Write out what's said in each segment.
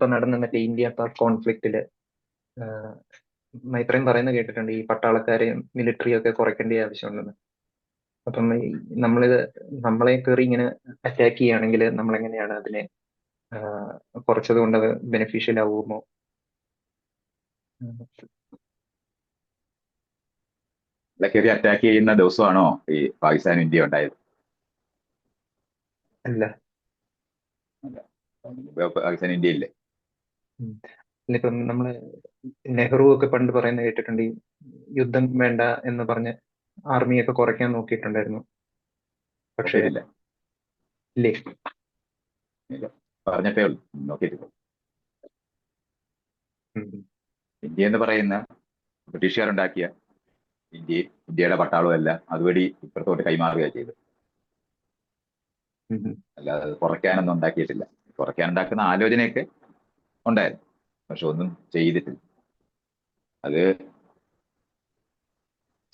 ഇപ്പൊ നടന്ന മറ്റേ ഇന്ത്യ പാക് കോൺഫ്ലിക്റ്റിൽ മൈത്രയും പറയുന്നത് കേട്ടിട്ടുണ്ട്. ഈ പട്ടാളക്കാരെയും മിലിറ്ററിയും ഒക്കെ കുറയ്ക്കേണ്ട ആവശ്യമുണ്ടെന്ന്. അപ്പം നമ്മളിത് നമ്മളെ കയറി ഇങ്ങനെ അറ്റാക്ക് ചെയ്യുകയാണെങ്കിൽ നമ്മൾ എങ്ങനെയാണ് അതിനെ കുറച്ചത് കൊണ്ട് അത് ബെനിഫിഷ്യൽ ആവുമോ? കയറി അറ്റാക്ക് ചെയ്യുന്ന ദിവസമാണോ ഈ പാകിസ്ഥാൻ ഇന്ത്യ ഉണ്ടായത്? അല്ല. പാകിസ്ഥാൻ ഇന്ത്യ ഇല്ലേ? ഇപ്പം നമ്മൾ നെഹ്റു ഒക്കെ പണ്ട് പറയുന്നത് കേട്ടിട്ടുണ്ട് ഈ യുദ്ധം വേണ്ട എന്ന് പറഞ്ഞ് ആർമിയൊക്കെ കുറയ്ക്കാൻ നോക്കിയിട്ടുണ്ടായിരുന്നു. പക്ഷേ ഇല്ല. ഇല്ലേ? പറഞ്ഞിട്ടേ ഉള്ളൂ. നോക്കിയിട്ടില്ല ഇന്ത്യ എന്ന് പറയുന്ന ബ്രിട്ടീഷുകാരുണ്ടാക്കിയ ഇന്ത്യ ഇന്ത്യയുടെ പട്ടാളവും എല്ലാം അതുവഴി ഇപ്പുറത്തോട്ട് കൈമാറുകയാണ് ചെയ്തത്. അല്ലാതെ കുറയ്ക്കാനൊന്നും ഉണ്ടാക്കിയിട്ടില്ല. കുറയ്ക്കാൻ ഉണ്ടാക്കുന്ന ആലോചനയൊക്കെ ഉണ്ടായിരുന്നു. പക്ഷെ ഒന്നും ചെയ്തിട്ടില്ല. അത്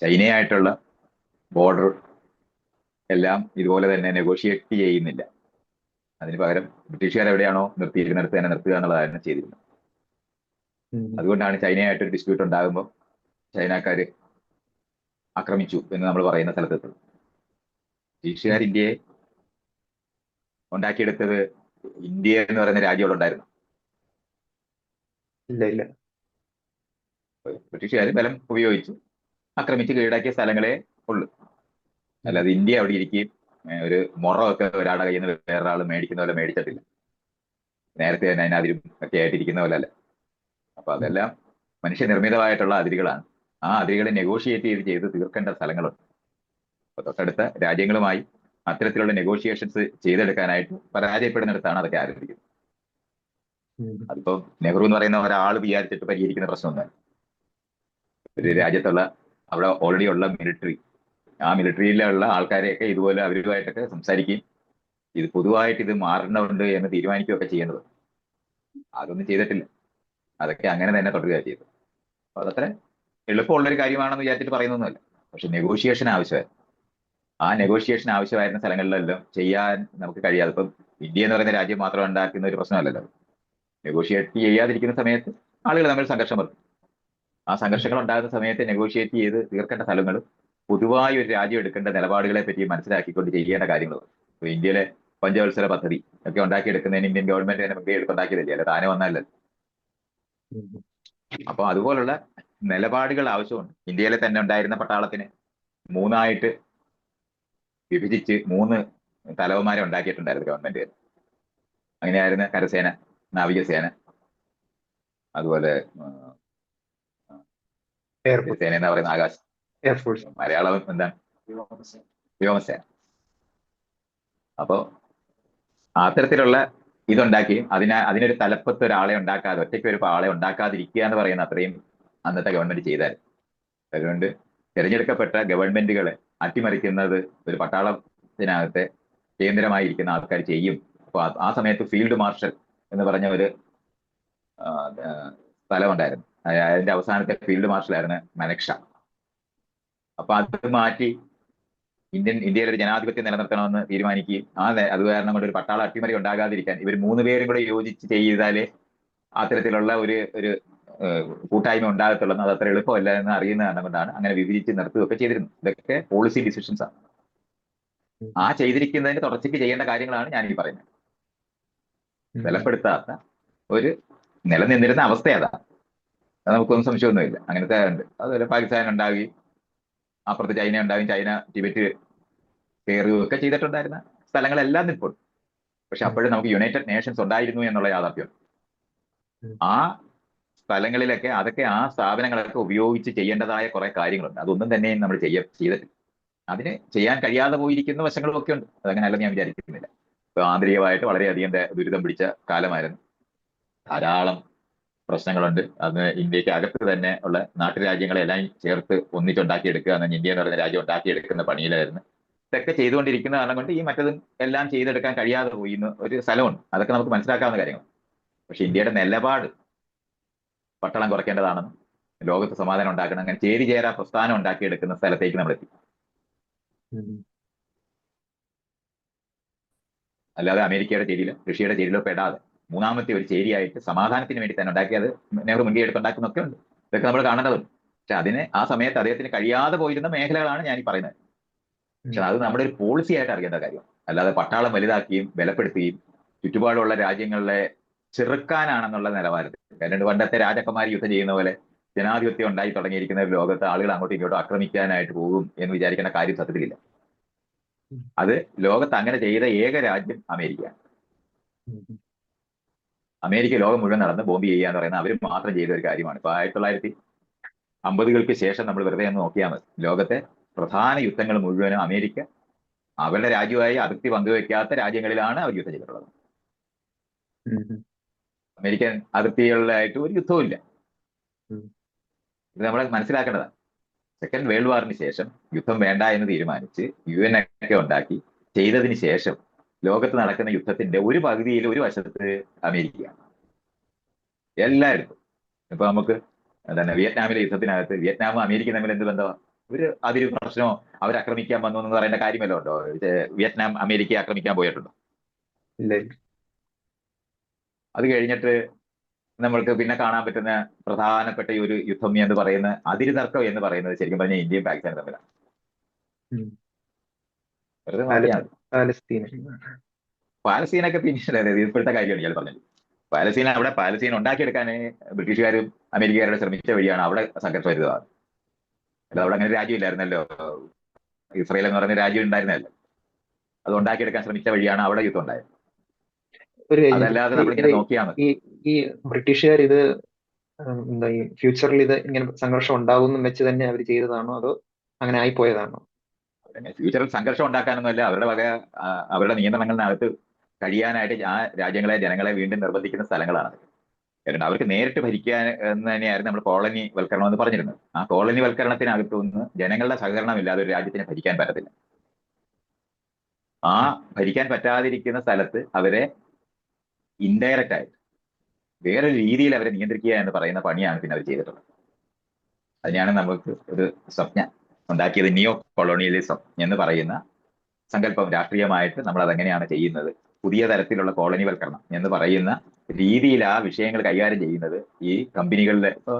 ചൈനയായിട്ടുള്ള ബോർഡർ എല്ലാം ഇതുപോലെ തന്നെ നെഗോഷിയേറ്റ് ചെയ്യുന്നില്ല. അതിന് പകരം ബ്രിട്ടീഷുകാർ എവിടെയാണോ നിർത്തിയിരിക്കുന്നിടത്ത് തന്നെ നിർത്തുക എന്നുള്ളതായിരുന്നു ചെയ്തിരുന്നത്. അതുകൊണ്ടാണ് ചൈനയായിട്ട് ഒരു ഡിസ്പ്യൂട്ട് ഉണ്ടാകുമ്പോൾ ചൈനക്കാർ ആക്രമിച്ചു എന്ന് നമ്മൾ പറയുന്ന സ്ഥലത്തെത്തും ബ്രിട്ടീഷുകാർ ഇന്ത്യയെ ഉണ്ടാക്കിയെടുത്തത് ഇന്ത്യ എന്ന് പറയുന്ന രാജ്യം അവിടെ ഉണ്ടായിരുന്നു ഇല്ല ഇല്ല. ബ്രിട്ടീഷുകാർ ബലം ഉപയോഗിച്ച് ആക്രമിച്ച് കീഴടക്കിയ സ്ഥലങ്ങളെ ഉള്ളു. അല്ലാതെ ഇന്ത്യ അവിടെ ഇരിക്കുകയും ഒരു ഒരു ഒക്കെ ഒരാളുടെ കയ്യിൽ നിന്ന് വേറൊരാൾ മേടിക്കുന്ന പോലെ മേടിച്ചിട്ടില്ല. നേരത്തെ തന്നെ അതിനതിരും ഒക്കെ ആയിട്ടിരിക്കുന്ന പോലെ അല്ല. അപ്പൊ അതെല്ലാം മനുഷ്യനിർമ്മിതമായിട്ടുള്ള അതിരുകളാണ്. ആ അതിരുകളെ നെഗോഷിയേറ്റ് ചെയ്ത് ചെയ്ത് തീർക്കേണ്ട സ്ഥലങ്ങളുണ്ട്. അപ്പൊ തൊട്ടടുത്ത രാജ്യങ്ങളുമായി അത്തരത്തിലുള്ള നെഗോഷിയേഷൻസ് ചെയ്തെടുക്കാനായിട്ട് പരാജയപ്പെടുന്നിടത്താണ് അതൊക്കെ ആരംഭിക്കുന്നത്. അതിപ്പോ നെഹ്റു എന്ന് പറയുന്ന ഒരാൾ വിചാരിച്ചിട്ട് പരിഹരിക്കുന്ന പ്രശ്നമൊന്നുമല്ല. ഒരു രാജ്യത്തുള്ള അവിടെ ഓൾറെഡി ഉള്ള മിലിറ്ററി ആ മിലിറ്ററിയിലുള്ള ആൾക്കാരെയൊക്കെ ഇതുപോലെ അവരുമായിട്ടൊക്കെ സംസാരിക്കുകയും ഇത് പൊതുവായിട്ട് ഇത് മാറേണ്ടതുണ്ട് എന്ന് തീരുമാനിക്കുകയൊക്കെ ചെയ്യേണ്ടത് അതൊന്നും ചെയ്തിട്ടില്ല. അതൊക്കെ അങ്ങനെ തന്നെ തുടരുക ചെയ്തു അപ്പൊ അതത്ര എളുപ്പമുള്ള ഒരു കാര്യമാണെന്ന് വിചാരിച്ചിട്ട് പറയുന്നൊന്നുമല്ല. പക്ഷെ നെഗോഷിയേഷൻ ആവശ്യമായി ആ നെഗോഷിയേഷൻ ആവശ്യമായിരുന്ന സ്ഥലങ്ങളിലെല്ലാം ചെയ്യാൻ നമുക്ക് കഴിയാതെ ഇപ്പം ഇന്ത്യ എന്ന് പറയുന്ന രാജ്യം മാത്രം ഉണ്ടാക്കുന്ന ഒരു പ്രശ്നമല്ലല്ലോ. നെഗോഷിയേറ്റ് ചെയ്യാതിരിക്കുന്ന സമയത്ത് ആളുകൾ തമ്മിൽ സംഘർഷം വരും. ആ സംഘർഷങ്ങൾ ഉണ്ടാകുന്ന സമയത്ത് നെഗോഷിയേറ്റ് ചെയ്ത് തീർക്കേണ്ട സ്ഥലങ്ങളും പൊതുവായി ഒരു രാജ്യം എടുക്കേണ്ട നിലപാടുകളെ പറ്റി മനസ്സിലാക്കിക്കൊണ്ട് ചെയ്യേണ്ട കാര്യങ്ങൾ ഇപ്പോൾ ഇന്ത്യയിലെ പഞ്ചവത്സര പദ്ധതി ഒക്കെ ഉണ്ടാക്കിയെടുക്കുന്നതിന് ഇന്ത്യൻ ഗവൺമെന്റ് തന്നെ മുമ്പേ എടുത്തുണ്ടാക്കിയതല്ലേ? അല്ല? താനെ വന്നല്ല ഉം. അപ്പൊ അതുപോലുള്ള നിലപാടുകൾ ആവശ്യമുണ്ട്. ഇന്ത്യയിലെ തന്നെ ഉണ്ടായിരുന്ന പട്ടാളത്തിന് മൂന്നായിട്ട് വിഭജിച്ച് മൂന്ന് തലവന്മാരെ ഉണ്ടാക്കിയിട്ടുണ്ടായിരുന്നു ഗവൺമെന്റ് അങ്ങനെയായിരുന്നു കരസേന. നാവികസേന അതുപോലെ സേന എന്ന് പറയുന്ന ആകാശ. എയർഫോഴ്സ് മലയാളം എന്താണ്? വ്യോമസേന. അപ്പോ അത്തരത്തിലുള്ള ഇതുണ്ടാക്കി അതിനെ അതിനൊരു തലപ്പത്ത് ഒരാളെ ഉണ്ടാക്കാതെ ഒറ്റയ്ക്ക് ഒരു ആളെ ഉണ്ടാക്കാതിരിക്കുക എന്ന് പറയുന്ന അത്രയും അന്നത്തെ ഗവൺമെന്റ് ചെയ്തായിരുന്നു അതുകൊണ്ട് തിരഞ്ഞെടുക്കപ്പെട്ട ഗവൺമെന്റുകളെ അട്ടിമറിക്കുന്നത് ഒരു പട്ടാളത്തിനകത്തെ കേന്ദ്രമായിരിക്കുന്ന ആൾക്കാർ ചെയ്യും. അപ്പൊ ആ സമയത്ത് ഫീൽഡ് മാർഷൽ എന്ന് പറഞ്ഞ ഒരു സ്ഥലമുണ്ടായിരുന്നു. അതിന്റെ അവസാനത്തെ ഫീൽഡ് മാർഷലായിരുന്നു മനക്ഷ. അപ്പൊ അത് മാറ്റി ഇന്ത്യൻ ഇന്ത്യയിൽ ഒരു ജനാധിപത്യം നിലനിർത്തണമെന്ന് തീരുമാനിക്കുകയും ആ അത് കാരണം കൊണ്ട് ഒരു പട്ടാള അട്ടിമറി ഉണ്ടാകാതിരിക്കാൻ ഇവർ മൂന്ന് പേരും കൂടെ യോജിച്ച് ചെയ്താലേ അത്തരത്തിലുള്ള ഒരു ഒരു കൂട്ടായ്മ ഉണ്ടാകത്തുള്ളൂ. അത് അത്ര എളുപ്പമല്ല എന്ന് അറിയുന്ന കാരണം കൊണ്ടാണ് അങ്ങനെ വിഭജിച്ച് നിർത്തുകയൊക്കെ ചെയ്തിരുന്നത്. ഇതൊക്കെ പോളിസി ഡിസിഷൻസ് ആണ്. ആ ചെയ്തിരിക്കുന്നതിന് തുടർച്ചയ്ക്ക് ചെയ്യേണ്ട കാര്യങ്ങളാണ് ഞാൻ ഈ പറയുന്നത്. ബലപ്പെടുത്താത്ത ഒരു നിലനിന്നിരുന്ന അവസ്ഥ അതാ അത് നമുക്കൊന്നും സംശയമൊന്നുമില്ല. അങ്ങനത്തെ ഉണ്ട് അതുപോലെ പാകിസ്ഥാൻ ഉണ്ടാവുകയും അപ്പുറത്ത് ചൈന ഉണ്ടാവുകയും ചൈന ടിബറ്റ് കയറുകയും ഒക്കെ ചെയ്തിട്ടുണ്ടായിരുന്ന സ്ഥലങ്ങളെല്ലാം ഇപ്പോൾ പക്ഷെ അപ്പോഴും നമുക്ക് യുണൈറ്റഡ് നേഷൻസ് ഉണ്ടായിരുന്നു എന്നുള്ള യാഥാർത്ഥ്യം. ആ സ്ഥലങ്ങളിലൊക്കെ അതൊക്കെ ആ സ്ഥാപനങ്ങളൊക്കെ ഉപയോഗിച്ച് ചെയ്യേണ്ടതായ കുറെ കാര്യങ്ങളുണ്ട്. അതൊന്നും തന്നെ നമ്മൾ ചെയ്യ ചെയ്തിട്ടില്ല. അതിന് ചെയ്യാൻ കഴിയാതെ പോയിരിക്കുന്ന വശങ്ങളും ഒക്കെ ഉണ്ട്. അതങ്ങനെ അല്ലെന്ന് ഞാൻ വിചാരിക്കുന്നില്ല. ആന്തരികമായിട്ട് വളരെയധികം ദുരിതം പിടിച്ച കാലമായിരുന്നു. ധാരാളം പ്രശ്നങ്ങളുണ്ട്. അത് ഇന്ത്യയ്ക്ക് അകത്ത് തന്നെ ഉള്ള നാട്ടുരാജ്യങ്ങളെല്ലാം ചേർത്ത് ഒന്നിച്ചുണ്ടാക്കിയെടുക്കുക എന്ന ഇന്ത്യ എന്ന് പറയുന്ന രാജ്യം ഉണ്ടാക്കിയെടുക്കുന്ന പണിയിലായിരുന്നു. ഇതൊക്കെ ചെയ്തുകൊണ്ടിരിക്കുന്ന കാരണം കൊണ്ട് ഈ മറ്റതും എല്ലാം ചെയ്തെടുക്കാൻ കഴിയാതെ പോയി എന്ന് ഒരു സ്ഥലമുണ്ട്. അതൊക്കെ നമുക്ക് മനസ്സിലാക്കാവുന്ന കാര്യങ്ങൾ. പക്ഷെ ഇന്ത്യയുടെ നിലപാട് പട്ടണം കുറയ്ക്കേണ്ടതാണെന്നും ലോകത്ത് സമാധാനം ഉണ്ടാക്കണം അങ്ങനെ ചേരി ചേരാ പ്രസ്ഥാനം ഉണ്ടാക്കിയെടുക്കുന്ന സ്ഥലത്തേക്ക് നമ്മൾ എത്തി അല്ലാതെ അമേരിക്കയുടെ ചേരിയിലോ റഷ്യയുടെ ചേരിയിലോ പെടാതെ മൂന്നാമത്തെ ഒരു ചേരിയായിട്ട് സമാധാനത്തിന് വേണ്ടി തന്നെ ഉണ്ടാക്കിയത് നെഹ്റു മുൻകൈ ഉണ്ടാക്കുന്നൊക്കെ ഉണ്ട്. ഇതൊക്കെ നമ്മൾ കാണേണ്ടതുണ്ട്. പക്ഷെ അതിന് ആ സമയത്ത് അദ്ദേഹത്തിന് കഴിയാതെ പോയിരുന്ന മേഖലകളാണ് ഞാൻ ഈ പറയുന്നത്. പക്ഷെ അത് നമ്മുടെ ഒരു പോളിസി ആയിട്ട് അറിയേണ്ട കാര്യം. അല്ലാതെ പട്ടാളം വലുതാക്കിയും ബലപ്പെടുത്തുകയും ചുറ്റുപാടുള്ള രാജ്യങ്ങളിലെ ചെറുക്കാനാണെന്നുള്ള നിലവാരത്തിൽ. കാരണം പണ്ടത്തെ രാജാക്കന്മാർ യുദ്ധം ചെയ്യുന്ന പോലെ ജനാധിപത്യം ഉണ്ടായി തുടങ്ങിയിരിക്കുന്ന ഒരു ലോകത്ത് ആളുകൾ അങ്ങോട്ടും ഇങ്ങോട്ടും ആക്രമിക്കാനായിട്ട് പോകും എന്ന് വിചാരിക്കേണ്ട കാര്യം സത്യത്തിലില്ല. അത് ലോകത്ത് അങ്ങനെ ചെയ്ത ഏക രാജ്യം അമേരിക്ക. അമേരിക്ക ലോകം മുഴുവൻ നടന്ന് ബോംബ് ചെയ്യുക എന്ന് പറയുന്നത് അവർ മാത്രം ചെയ്ത ഒരു കാര്യമാണ്. ഇപ്പൊ ആയിരത്തി തൊള്ളായിരത്തി അമ്പതുകൾക്ക് ശേഷം നമ്മൾ വെറുതെ ഒന്ന് നോക്കിയാൽ മതി. ലോകത്തെ പ്രധാന യുദ്ധങ്ങൾ മുഴുവനും അമേരിക്ക അവരുടെ രാജ്യമായി അതിർത്തി പങ്കുവെക്കാത്ത രാജ്യങ്ങളിലാണ് അവർ യുദ്ധം ചെയ്തിട്ടുള്ളത്. അമേരിക്കൻ അതിർത്തികളിലായിട്ട് ഒരു യുദ്ധവും ഇല്ല. ഇത് നമ്മൾ മനസ്സിലാക്കേണ്ടതാണ്. സെക്കൻഡ് വേൾഡ് വാറിന് ശേഷം യുദ്ധം വേണ്ട എന്ന് തീരുമാനിച്ച് യു എൻ ഒക്കെ ഉണ്ടാക്കി ചെയ്തതിന് ശേഷം ലോകത്ത് നടക്കുന്ന യുദ്ധത്തിന്റെ ഒരു പകുതിയിൽ ഒരു വശത്ത് അമേരിക്ക. എല്ലായിടത്തും. ഇപ്പൊ നമുക്ക് എന്താണ് വിയറ്റ്നാമിലെ യുദ്ധത്തിനകത്ത് വിയറ്റ്നാമും അമേരിക്കയും തമ്മിൽ എന്ത് ബന്ധമാണ് ഒരു അതിര് പ്രശ്നമോ അവർ ആക്രമിക്കാൻ വന്നു എന്ന് പറയേണ്ട കാര്യമല്ലോ ഉണ്ടോ? വിയറ്റ്നാം അമേരിക്കയെ ആക്രമിക്കാൻ പോയിട്ടുണ്ടോ? അത് കഴിഞ്ഞിട്ട് നമ്മൾക്ക് പിന്നെ കാണാൻ പറ്റുന്ന പ്രധാനപ്പെട്ട ഈ ഒരു യുദ്ധം എന്ന് പറയുന്ന അതിര് തർക്കം എന്ന് പറയുന്നത് ശരിക്കും പറഞ്ഞാൽ ഇന്ത്യയും പാകിസ്ഥാനും തമ്മിലാണ്. പാലസ്തീനൊക്കെ പിന്നീട് ഇപ്പോഴത്തെ കാര്യമാണ് ഇയാൾ പറഞ്ഞത്. പാലസ്തീൻ അവിടെ പാലസ്തീൻ ഉണ്ടാക്കിയെടുക്കാൻ ബ്രിട്ടീഷുകാരും അമേരിക്കക്കാരുടെ ശ്രമിച്ച വഴിയാണ് അവിടെ സംഘർഷം വരുന്നത്. അല്ല അവിടെ അങ്ങനെ രാജ്യമില്ലായിരുന്നല്ലോ. ഇസ്രയേൽ എന്ന് പറയുന്ന രാജ്യം ഉണ്ടായിരുന്നല്ലോ അത് ഉണ്ടാക്കിയെടുക്കാൻ ശ്രമിച്ച വഴിയാണ് അവിടെ യുദ്ധം ഉണ്ടായത്. അതല്ലാതെ നമ്മളിങ്ങനെ നോക്കിയാൽ മതി. ഈ ബ്രിട്ടീഷുകാർ ഇത് എന്താ ഈ ഫ്യൂച്ചറിൽ ഇത് ഇങ്ങനെ സംഘർഷം ഉണ്ടാകുമെന്നും വെച്ച് തന്നെ അവർ ചെയ്തതാണോ അതോ അങ്ങനെ ആയി പോയതാണോ ഫ്യൂച്ചറിൽ സംഘർഷം ഉണ്ടാക്കാനൊന്നുമല്ല. അവരുടെ വക അവരുടെ നിയന്ത്രണങ്ങളിനകത്ത് കഴിയാനായിട്ട് ആ രാജ്യങ്ങളെ ജനങ്ങളെ വീണ്ടും നിർബന്ധിക്കുന്ന സ്ഥലങ്ങളാണ്. കാരണം അവർക്ക് നേരിട്ട് ഭരിക്കാൻ എന്ന് തന്നെയായിരുന്നു നമ്മൾ കോളനി വൽക്കരണം എന്ന് പറഞ്ഞിരുന്നത്. ആ കോളനി വൽക്കരണത്തിനകത്ത് നിന്ന് ജനങ്ങളുടെ സഹകരണം ഇല്ലാതെ ഒരു രാജ്യത്തിന് ഭരിക്കാൻ പറ്റത്തില്ല. ആ ഭരിക്കാൻ പറ്റാതിരിക്കുന്ന സ്ഥലത്ത് അവരെ ഇൻഡയറക്റ്റ് ആയിട്ട് വേറൊരു രീതിയിൽ അവരെ നിയന്ത്രിക്കുക എന്ന് പറയുന്ന പണിയാണ് പിന്നെ അവർ ചെയ്തിട്ടുള്ളത്. അതിനാണ് നമുക്ക് ഒരു സ്വപ്ന ഉണ്ടാക്കിയത് നിയോ കൊളോണിയലിസം എന്ന് പറയുന്ന സങ്കല്പം രാഷ്ട്രീയമായിട്ട് നമ്മൾ അതെങ്ങനെയാണ് ചെയ്യുന്നത്? പുതിയ തരത്തിലുള്ള കോളനിവൽക്കരണം എന്ന് പറയുന്ന രീതിയിൽ ആ വിഷയങ്ങൾ കൈകാര്യം ചെയ്യുന്നത് ഈ കമ്പനികളിലെ ഇപ്പോൾ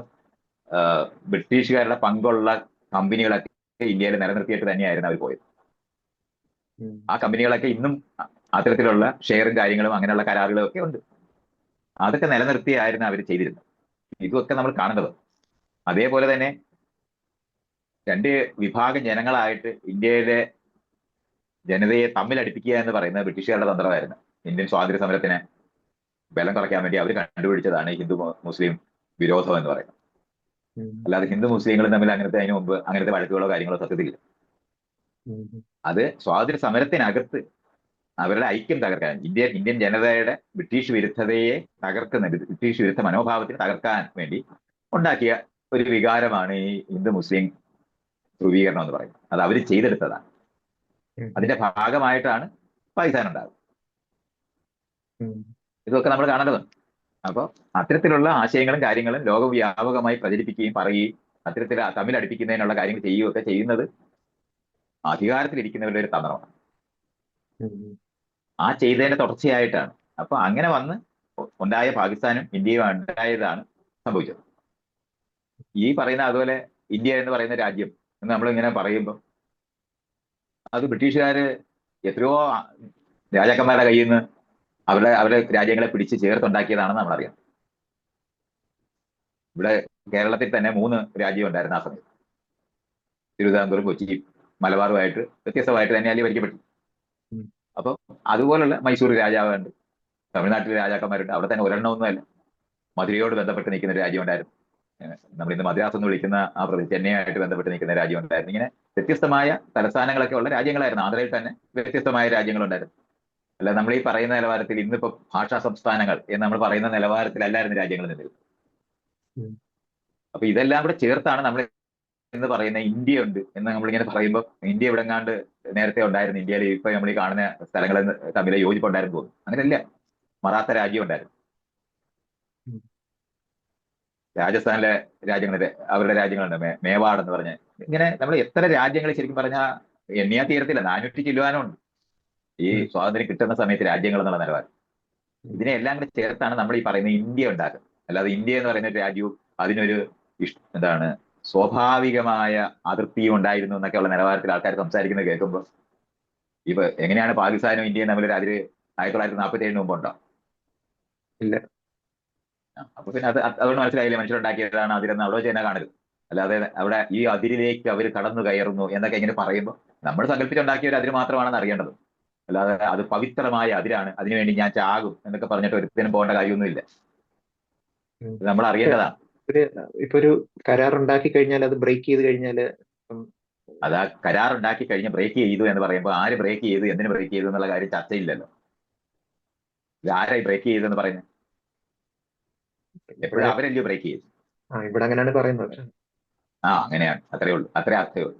ബ്രിട്ടീഷുകാരുടെ പങ്കുള്ള കമ്പനികളൊക്കെ ഇന്ത്യയിൽ നിലനിർത്തിയിട്ട് തന്നെയായിരുന്നു അവർ പോയത്. ആ കമ്പനികളൊക്കെ ഇന്നും അത്തരത്തിലുള്ള ഷെയറും കാര്യങ്ങളും അങ്ങനെയുള്ള കരാറുകളും ഒക്കെ ഉണ്ട്. അതൊക്കെ നിലനിർത്തിയായിരുന്നു അവർ ചെയ്തിരുന്നത്. ഇതൊക്കെ നമ്മൾ കാണേണ്ടത് അതേപോലെ തന്നെ രണ്ട് വിഭാഗം ജനങ്ങളായിട്ട് ഇന്ത്യയിലെ ജനതയെ തമ്മിൽ അടുപ്പിക്കുക എന്ന് പറയുന്നത് ബ്രിട്ടീഷുകാരുടെ തന്ത്രമായിരുന്നു. ഇന്ത്യൻ സ്വാതന്ത്ര്യ സമരത്തിന് ബലം കുറയ്ക്കാൻ വേണ്ടി അവർ കണ്ടുപിടിച്ചതാണ് ഹിന്ദു മുസ്ലിം വിരോധം എന്ന് പറയുന്നത്. അല്ലാതെ ഹിന്ദു മുസ്ലിങ്ങളും തമ്മിൽ അങ്ങനത്തെ അതിന് മുമ്പ് അങ്ങനത്തെ വഴക്കുകളോ കാര്യങ്ങളോ സത്യത്തിലില്ല ഉം. അത് സ്വാതന്ത്ര്യ സമരത്തിനകത്ത് അവരുടെ ഐക്യം തകർക്കാൻ ഇന്ത്യ ഇന്ത്യൻ ജനതയുടെ ബ്രിട്ടീഷ് വിരുദ്ധതയെ തകർക്കുന്ന ബ്രിട്ടീഷ് വിരുദ്ധ മനോഭാവത്തിന് തകർക്കാൻ വേണ്ടി ഉണ്ടാക്കിയ ഒരു വികാരമാണ് ഈ ഹിന്ദു മുസ്ലിം ധ്രുവീകരണം എന്ന് പറയുന്നത്. അത് അവർ ചെയ്തെടുത്തതാണ്. അതിന്റെ ഭാഗമായിട്ടാണ് പാകിസ്ഥാൻ ഉണ്ടാകുന്നത് ഇതൊക്കെ നമ്മൾ കാണേണ്ടതുണ്ട്. അപ്പോൾ അത്തരത്തിലുള്ള ആശയങ്ങളും കാര്യങ്ങളും ലോകവ്യാപകമായി പ്രചരിപ്പിക്കുകയും പറയുകയും അത്തരത്തിൽ തമ്മിൽ അടുപ്പിക്കുന്നതിനുള്ള കാര്യങ്ങൾ ചെയ്യുകയൊക്കെ ചെയ്യുന്നത് അധികാരത്തിലിരിക്കുന്നവരുടെ ഒരു തന്ത്രമാണ്. ആ ചെയ്തതിന്റെ തുടർച്ചയായിട്ടാണ്. അപ്പൊ അങ്ങനെ വന്ന് ഉണ്ടായ പാകിസ്ഥാനും ഇന്ത്യയും ഉണ്ടായതാണ് സംഭവിച്ചത്. ഈ പറയുന്ന അതുപോലെ ഇന്ത്യ എന്ന് പറയുന്ന രാജ്യം എന്ന് നമ്മൾ ഇങ്ങനെ പറയുമ്പോൾ അത് ബ്രിട്ടീഷുകാര് എത്രയോ രാജാക്കന്മാരുടെ കയ്യിൽ നിന്ന് അവരുടെ അവരുടെ രാജ്യങ്ങളെ പിടിച്ച് ചേർത്തുണ്ടാക്കിയതാണെന്ന് നമ്മളറിയാം. ഇവിടെ കേരളത്തിൽ തന്നെ മൂന്ന് രാജ്യം ഉണ്ടായിരുന്നു ആ സമയത്ത്. തിരുവിതാംകൂറും കൊച്ചി മലബാറുമായിട്ട് വ്യത്യസ്തമായിട്ട് തന്നെ അല്ലേ ഭരിക്കപ്പെട്ടു. അപ്പൊ അതുപോലുള്ള മൈസൂർ രാജാവുണ്ട്. തമിഴ്നാട്ടിലെ രാജാക്കന്മാരുണ്ട്. അവിടെ തന്നെ ഒരെണ്ണമൊന്നുമല്ല മധുരയോട് ബന്ധപ്പെട്ട് നിൽക്കുന്ന ഒരു രാജ്യം ഉണ്ടായിരുന്നു ഏഹ് നമ്മൾ ഇന്ന് മദ്രാസ് എന്ന് വിളിക്കുന്ന ആ പ്രദേശം ചെന്നൈയായിട്ട് ബന്ധപ്പെട്ട് നിൽക്കുന്ന രാജ്യം ഉണ്ടായിരുന്നു ഇങ്ങനെ വ്യത്യസ്തമായ തലസ്ഥാനങ്ങളൊക്കെ ഉള്ള രാജ്യങ്ങളായിരുന്നു. ആന്ധ്രയിൽ തന്നെ വ്യത്യസ്തമായ രാജ്യങ്ങളുണ്ടായിരുന്നു. അല്ല നമ്മൾ ഈ പറയുന്ന നിലവാരത്തിൽ ഇന്നിപ്പോ ഭാഷാ സംസ്ഥാനങ്ങൾ എന്ന് നമ്മൾ പറയുന്ന നിലവാരത്തിലല്ലായിരുന്നു രാജ്യങ്ങൾ നിന്നിരുന്നത്. അപ്പൊ ഇതെല്ലാം കൂടെ ചേർത്താണ് നമ്മൾ എന്ന് പറയുന്ന ഇന്ത്യ ഉണ്ട് എന്ന് നമ്മളിങ്ങനെ പറയുമ്പോൾ ഇന്ത്യ ഇവിടെങ്ങാണ്ട് നേരത്തെ ഉണ്ടായിരുന്നു. ഇന്ത്യയിൽ ഇപ്പൊ നമ്മൾ ഈ കാണുന്ന സ്ഥലങ്ങളിൽ തമ്മിൽ യോജിപ്പുണ്ടായിരുന്നു. തോന്നുന്നു അങ്ങനെയല്ല മറാത്ത രാജ്യം ഉണ്ടായിരുന്നു. രാജസ്ഥാനിലെ രാജ്യങ്ങളിലെ അവരുടെ രാജ്യങ്ങളുണ്ട്. മേ- മേവാട് എന്ന് പറഞ്ഞ ഇങ്ങനെ നമ്മൾ എത്ര രാജ്യങ്ങൾ ശരിക്കും പറഞ്ഞാൽ എണ്ണിയാ തീരത്തില്ല. നാനൂറ്റി ചില്ലുവാനും ഉണ്ട്. ഈ സ്വാതന്ത്ര്യം കിട്ടുന്ന സമയത്ത് രാജ്യങ്ങൾ എന്നുള്ള നിലവാരം ഇതിനെ എല്ലാം കൂടെ ചേർത്താണ് നമ്മൾ ഈ പറയുന്ന ഇന്ത്യ ഉണ്ടാക്കുന്നത്. അല്ലാതെ ഇന്ത്യ എന്ന് പറയുന്ന ഒരു രാജ്യവും അതിനൊരു ഇഷ്ട എന്താണ് സ്വാഭാവികമായ അതിർത്തിയും ഉണ്ടായിരുന്നു എന്നൊക്കെയുള്ള നിലവാരത്തിൽ ആൾക്കാർ സംസാരിക്കുന്നത് കേൾക്കുമ്പോൾ ഇപ്പൊ എങ്ങനെയാണ് പാകിസ്ഥാനും ഇന്ത്യയും തമ്മിൽ ഒരു അതിര് ആയിരത്തി തൊള്ളായിരത്തി നാൽപ്പത്തി ഏഴിന് മുമ്പുണ്ടോ ഇല്ല. അപ്പൊ പിന്നെ അത് അത് അതുകൊണ്ട് മനസ്സിലായില്ലേ? മനുഷ്യരുണ്ടാക്കിയതാണ് അതിരെന്ന് അവിടെ വെച്ച് തന്നെ കാണരുത്. അല്ലാതെ അവിടെ ഈ അതിരിലേക്ക് അവർ കടന്നു കയറുന്നു എന്നൊക്കെ ഇങ്ങനെ പറയുമ്പോൾ നമ്മൾ സങ്കല്പിച്ചുണ്ടാക്കിയ ഒരു അതിര് മാത്രമാണെന്ന് അറിയേണ്ടത്. അല്ലാതെ അത് പവിത്രമായ അതിരാണ്. അതിനുവേണ്ടി ഞാൻ ചാകും എന്നൊക്കെ പറഞ്ഞിട്ട് ഒരുത്തിനും പോകേണ്ട കാര്യമൊന്നുമില്ല. നമ്മൾ അറിയേണ്ടതാണ്. ഒരു ഇപ്പൊ ഒരു കരാർ ഉണ്ടാക്കി കഴിഞ്ഞാൽ അത് ബ്രേക്ക് ചെയ്ത് കഴിഞ്ഞാൽ അത് ആ കരാർ ഉണ്ടാക്കി കഴിഞ്ഞ് ബ്രേക്ക് ചെയ്തു എന്ന് പറയുമ്പോൾ ആര് ബ്രേക്ക് ചെയ്തു എന്തിനു ബ്രേക്ക് ചെയ്തു എന്നുള്ള കാര്യം ചർച്ചയില്ലല്ലോ. ഇത് ആരായി ബ്രേക്ക് ചെയ്തെന്ന് പറയുന്നത് എപ്പോഴും അവരല്ലയോ ബ്രേക്ക് ചെയ്തു ആ ഇവിടെ അങ്ങനെയാണ് പറയുന്നത്. ആ അങ്ങനെയാണ്. അത്രേ ഉള്ളൂ. അത്രേ അർത്ഥേ ഉള്ളൂ.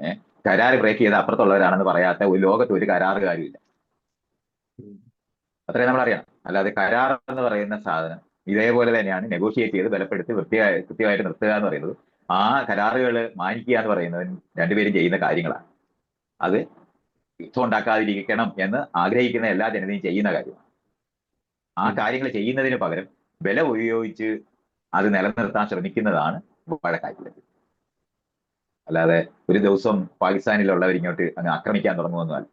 ഏഹ് കരാർ ബ്രേക്ക് ചെയ്ത അപ്പുറത്തുള്ളവരാണെന്ന് പറയാത്ത ഒരു ലോകത്ത് ഒരു കരാറ് കാര്യമില്ല അത്രേ നമ്മൾ അറിയണം അല്ലാതെ കരാർ എന്ന് പറയുന്ന സാധനം ഇതേപോലെ തന്നെയാണ് നെഗോഷിയേറ്റ് ചെയ്ത് ബലപ്പെടുത്തി വൃത്തിയായി കൃത്യമായിട്ട് നിർത്തുക എന്ന് പറയുന്നത്. ആ കരാറുകൾ മാനിക്കുക എന്ന് പറയുന്നത് രണ്ടുപേരും ചെയ്യുന്ന കാര്യങ്ങളാണ്. അത് യുദ്ധം ഉണ്ടാക്കാതിരിക്കണം എന്ന് ആഗ്രഹിക്കുന്ന എല്ലാ ജനതയും ചെയ്യുന്ന കാര്യമാണ്. ആ കാര്യങ്ങൾ ചെയ്യുന്നതിന് പകരം ബലം ഉപയോഗിച്ച് അത് നിലനിർത്താൻ ശ്രമിക്കുന്നതാണ് വഴക്കാറ്റിലെ അല്ലാതെ ഒരു ദിവസം പാകിസ്ഥാനിലുള്ളവർ ഇങ്ങോട്ട് അങ്ങ് ആക്രമിക്കാൻ തുടങ്ങുമെന്നല്ല